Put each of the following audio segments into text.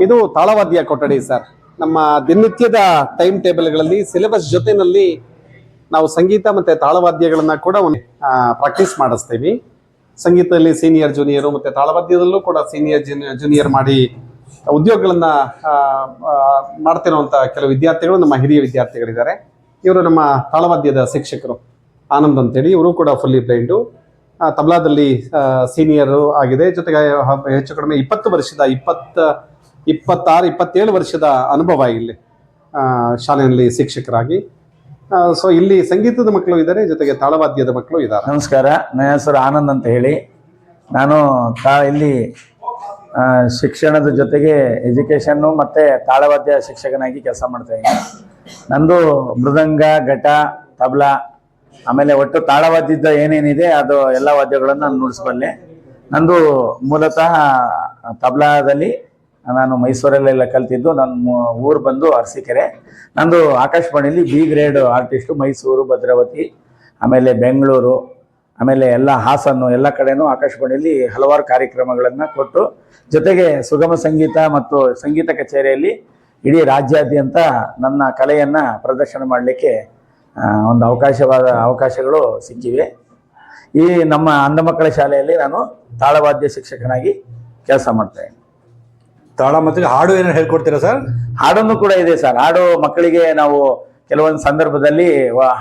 ಇದು ತಾಳವಾದ್ಯ ಕೊಠಡಿ ಸರ್. ನಮ್ಮ ದಿನನಿತ್ಯದ ಟೈಮ್ ಟೇಬಲ್ಗಳಲ್ಲಿ ಸಿಲೆಬಸ್ ಜೊತೆನಲ್ಲಿ ನಾವು ಸಂಗೀತ ಮತ್ತೆ ತಾಳವಾದ್ಯಗಳನ್ನ ಕೂಡ ಪ್ರಾಕ್ಟೀಸ್ ಮಾಡಿಸ್ತೀವಿ. ಸಂಗೀತದಲ್ಲಿ ಸೀನಿಯರ್ ಜೂನಿಯರು ಮತ್ತೆ ತಾಳವಾದ್ಯದಲ್ಲೂ ಕೂಡ ಸೀನಿಯರ್ ಜೂನಿಯರ್ ಮಾಡಿ ಉದ್ಯೋಗಗಳನ್ನ ಆ, ಕೆಲವು ವಿದ್ಯಾರ್ಥಿಗಳು ನಮ್ಮ ಹಿರಿಯ ವಿದ್ಯಾರ್ಥಿಗಳಿದ್ದಾರೆ. ಇವರು ನಮ್ಮ ತಾಳವಾದ್ಯದ ಶಿಕ್ಷಕರು. ಆನಂದ್ ಅಂತೇಳಿ ಇವರು ಕೂಡ ಫುಲ್ಲಿ ಬ್ಲೈಂಡು ತಬಲಾದಲ್ಲಿ ಸೀನಿಯರು ಆಗಿದೆ. ಜೊತೆಗೆ ಹೆಚ್ಚು ಕಡಿಮೆ ಇಪ್ಪತ್ತು ವರ್ಷದ, ಇಪ್ಪತ್ತ, ಇಪ್ಪತ್ತಾರು, ಇಪ್ಪತ್ತೇಳು ವರ್ಷದ ಅನುಭವ ಇಲ್ಲಿ ಶಾಲೆಯಲ್ಲಿ ಶಿಕ್ಷಕರಾಗಿ. ಸೊ ಇಲ್ಲಿ ಸಂಗೀತದ ಮಕ್ಕಳು ಇದ್ದಾರೆ, ಜೊತೆಗೆ ತಾಳವಾದ್ಯದ ಮಕ್ಕಳು ಇದ್ದಾರೆ. ನಮಸ್ಕಾರ, ನನ್ನ ಹೆಸರು ಆನಂದ್ ಅಂತ ಹೇಳಿ. ನಾನು ತಾ, ಇಲ್ಲಿ ಶಿಕ್ಷಣದ ಜೊತೆಗೆ ಎಜುಕೇಷನ್ನು ಮತ್ತು ತಾಳವಾದ್ಯ ಶಿಕ್ಷಕನಾಗಿ ಕೆಲಸ ಮಾಡ್ತಾ ಇದ್ದೀನಿ. ನಂದು ಮೃದಂಗ, ಘಟ, ತಬಲಾ ಆಮೇಲೆ ಒಟ್ಟು ತಾಳವಾದ್ಯದ ಏನೇನಿದೆ ಅದು ಎಲ್ಲ ವಾದ್ಯಗಳನ್ನು ನಾನು ನುಡಿಸ್ಬಲ್ಲೆ. ನಂದು ಮೂಲತಃ ತಬಲಾದಲ್ಲಿ ನಾನು ಮೈಸೂರಲ್ಲೆಲ್ಲ ಕಲ್ತಿದ್ದು ನನ್ನ ಊರು ಬಂದು ಅರಸೀಕೆರೆ. ನಂದು ಆಕಾಶವಾಣಿಯಲ್ಲಿ B grade artist Mysore, Bhadravati, ಆಮೇಲೆ ಬೆಂಗಳೂರು, ಆಮೇಲೆ ಎಲ್ಲ ಹಾಸನ್ನು ಎಲ್ಲ ಕಡೆನೂ ಆಕಾಶವಾಣಿಯಲ್ಲಿ ಹಲವಾರು ಕಾರ್ಯಕ್ರಮಗಳನ್ನು ಕೊಟ್ಟು, ಜೊತೆಗೆ ಸುಗಮ ಸಂಗೀತ ಮತ್ತು ಸಂಗೀತ ಕಚೇರಿಯಲ್ಲಿ ಇಡೀ ರಾಜ್ಯಾದ್ಯಂತ ನನ್ನ ಕಲೆಯನ್ನು ಪ್ರದರ್ಶನ ಮಾಡಲಿಕ್ಕೆ ಒಂದು ಅವಕಾಶವಾದ ಅವಕಾಶಗಳು ಸಿಕ್ಕಿವೆ. ಈ ನಮ್ಮ ಅಂಧ ಮಕ್ಕಳ ಶಾಲೆಯಲ್ಲಿ ನಾನು ತಾಳವಾದ್ಯ ಶಿಕ್ಷಕನಾಗಿ ಕೆಲಸ ಮಾಡ್ತೇನೆ ತಾಳ ಮತ್ತು ಹಾಡು ಏನಾರು ಹೇಳ್ಕೊಡ್ತೀರಾ ಸರ್? ಹಾಡನ್ನು ಕೂಡ ಇದೆ ಸರ್. ಹಾಡು ಮಕ್ಕಳಿಗೆ ನಾವು ಕೆಲವೊಂದು ಸಂದರ್ಭದಲ್ಲಿ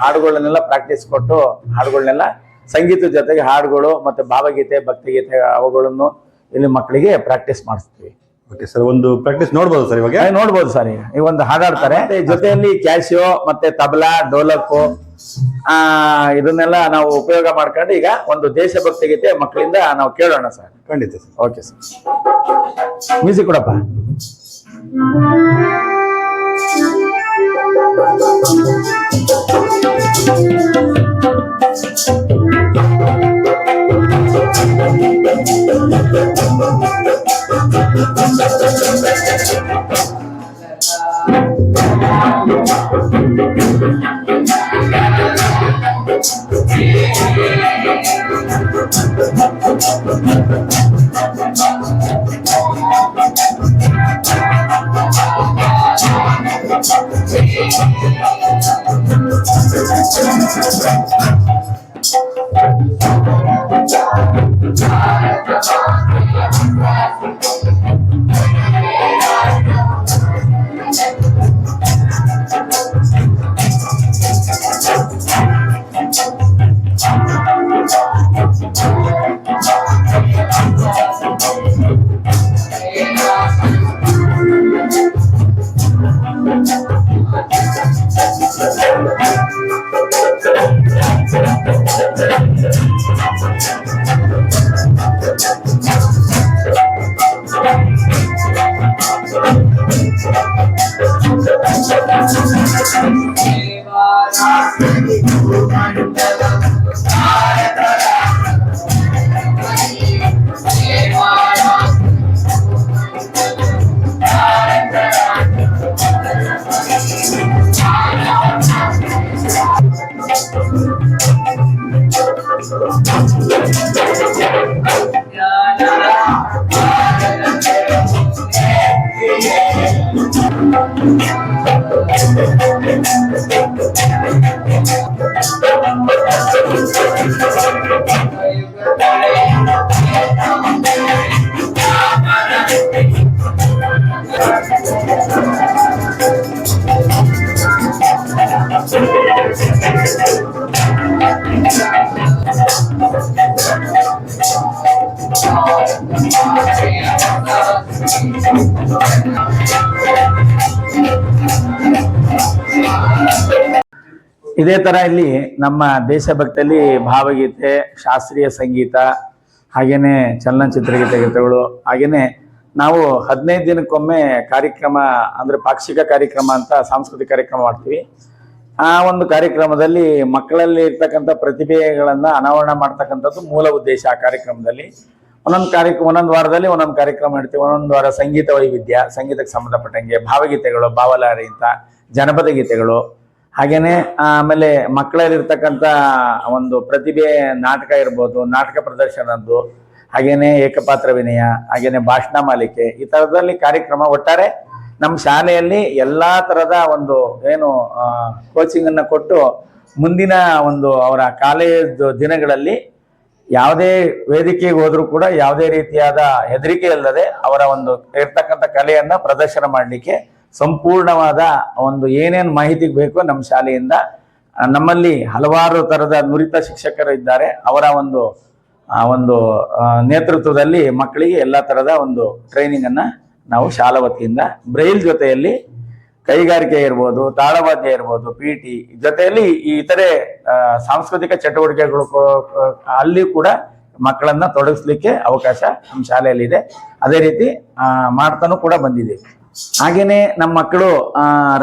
ಹಾಡುಗಳನ್ನೆಲ್ಲ ಪ್ರಾಕ್ಟೀಸ್ ಕೊಟ್ಟು ಹಾಡುಗಳನ್ನೆಲ್ಲ ಸಂಗೀತದ ಜೊತೆಗೆ ಹಾಡುಗಳು ಮತ್ತು ಭಾವಗೀತೆ ಭಕ್ತಿಗೀತೆ ಅವುಗಳನ್ನು ಇಲ್ಲಿ ಮಕ್ಕಳಿಗೆ ಪ್ರಾಕ್ಟೀಸ್ ಮಾಡಿಸ್ತೀವಿ. ಓಕೆ ಸರ್ ಒಂದು ಪ್ರಾಕ್ಟೀಸ್ ನೋಡ್ಬೋದು ಸರ್ ಇವಾಗ? ನೋಡ್ಬೋದು ಸರ್ ಈಗ. ಒಂದು ಹಾಡಾಡ್ತಾರೆ ಜೊತೆಯಲ್ಲಿ ಕ್ಯಾಶಿಯೋ ಮತ್ತೆ ತಬಲಾ ಡೋಲಕ್ಕು ಆ ಇದನ್ನೆಲ್ಲ ನಾವು ಉಪಯೋಗ ಮಾಡ್ಕೊಂಡು ಈಗ ಒಂದು ದೇಶಭಕ್ತಿ ಗೀತೆ ಮಕ್ಕಳಿಂದ ನಾವು ಕೇಳೋಣ ಸರ್ ಖಂಡಿತ ಸರ್ ಓಕೆ ಸರ್ ಮ್ಯೂಸಿಕ್ ಕೊಡಪ್ಪ. ಇದೇ ತರ ಇಲ್ಲಿ ನಮ್ಮ ದೇಶಭಕ್ತಿಯಲ್ಲಿ ಭಾವಗೀತೆ, ಶಾಸ್ತ್ರೀಯ ಸಂಗೀತ, ಹಾಗೇನೆ ಚಲನಚಿತ್ರ ಗೀತೆಗಳು, ಹಾಗೇನೆ ನಾವು ಹದಿನೈದು ದಿನಕ್ಕೊಮ್ಮೆ ಕಾರ್ಯಕ್ರಮ ಅಂದ್ರೆ ಪಾಕ್ಷಿಕ ಕಾರ್ಯಕ್ರಮ ಅಂತ ಸಾಂಸ್ಕೃತಿಕ ಕಾರ್ಯಕ್ರಮ ಮಾಡ್ತೀವಿ. ಆ ಒಂದು ಕಾರ್ಯಕ್ರಮದಲ್ಲಿ ಮಕ್ಕಳಲ್ಲಿ ಇರ್ತಕ್ಕಂಥ ಪ್ರತಿಭೆಗಳನ್ನ ಅನಾವರಣ ಮಾಡ್ತಕ್ಕಂಥದ್ದು ಮೂಲ ಉದ್ದೇಶ ಆ ಕಾರ್ಯಕ್ರಮದಲ್ಲಿ. ಒಂದೊಂದು ಕಾರ್ಯಕ್ರಮ ಒಂದೊಂದು ವಾರದಲ್ಲಿ ಒಂದೊಂದು ಕಾರ್ಯಕ್ರಮ ಇಡ್ತೀವಿ. ಒಂದೊಂದು ವಾರ ಸಂಗೀತ ವೈವಿಧ್ಯ, ಸಂಗೀತಕ್ಕೆ ಸಂಬಂಧಪಟ್ಟಂಗೆ ಭಾವಗೀತೆಗಳು, ಭಾವಲಾರಿ ಅಂತ, ಜನಪದ ಗೀತೆಗಳು ಹಾಗೇನೆ ಆಮೇಲೆ ಮಕ್ಕಳಲ್ಲಿರ್ತಕ್ಕಂಥ ಒಂದು ಪ್ರತಿಭೆ ನಾಟಕ ಇರ್ಬೋದು, ನಾಟಕ ಪ್ರದರ್ಶನದ್ದು, ಹಾಗೇನೆ ಏಕಪಾತ್ರ ವಿನಯ, ಹಾಗೇನೆ ಭಾಷಣ ಮಾಲಿಕೆ, ಈ ಥರದಲ್ಲಿ ಕಾರ್ಯಕ್ರಮ ಒಟ್ಟಾರೆ ನಮ್ಮ ಶಾಲೆಯಲ್ಲಿ ಎಲ್ಲ ಥರದ ಒಂದು ಏನು ಕೋಚಿಂಗನ್ನು ಕೊಟ್ಟು ಮುಂದಿನ ಒಂದು ಅವರ ಕಾಲೇಜ್ ದಿನಗಳಲ್ಲಿ ಯಾವುದೇ ವೇದಿಕೆಗೆ ಹೋದರೂ ಕೂಡ ಯಾವುದೇ ರೀತಿಯಾದ ಹೆದರಿಕೆ ಇಲ್ಲದೆ ಅವರ ಒಂದು ಇರ್ತಕ್ಕಂಥ ಕಲೆಯನ್ನು ಪ್ರದರ್ಶನ ಮಾಡಲಿಕ್ಕೆ ಸಂಪೂರ್ಣವಾದ ಒಂದು ಏನೇನು ಮಾಹಿತಿ ಬೇಕೋ ನಮ್ಮ ಶಾಲೆಯಿಂದ ನಮ್ಮಲ್ಲಿ ಹಲವಾರು ಥರದ ನುರಿತ ಶಿಕ್ಷಕರು ಇದ್ದಾರೆ. ಅವರ ಒಂದು ಒಂದು ನೇತೃತ್ವದಲ್ಲಿ ಮಕ್ಕಳಿಗೆ ಎಲ್ಲ ಥರದ ಒಂದು ಟ್ರೈನಿಂಗ್ ಅನ್ನ ನಾವು ಶಾಲಾ ವತಿಯಿಂದ ಬ್ರೈಲ್ ಜೊತೆಯಲ್ಲಿ ಕೈಗಾರಿಕೆ ಇರ್ಬೋದು, ತಾಳವಾದ್ಯ ಇರ್ಬೋದು ಪಿ ಟಿ ಜೊತೆಯಲ್ಲಿ ಈ ಇತರೆ ಸಾಂಸ್ಕೃತಿಕ ಚಟುವಟಿಕೆಗಳು ಅಲ್ಲಿ ಕೂಡ ಮಕ್ಕಳನ್ನ ತೊಡಗಿಸ್ಲಿಕ್ಕೆ ಅವಕಾಶ ನಮ್ಮ ಶಾಲೆಯಲ್ಲಿದೆ. ಅದೇ ರೀತಿ ಮಾಡ್ತಾನೂ ಕೂಡ ಬಂದಿದೆ. ಹಾಗೇನೆ ನಮ್ಮ ಮಕ್ಕಳು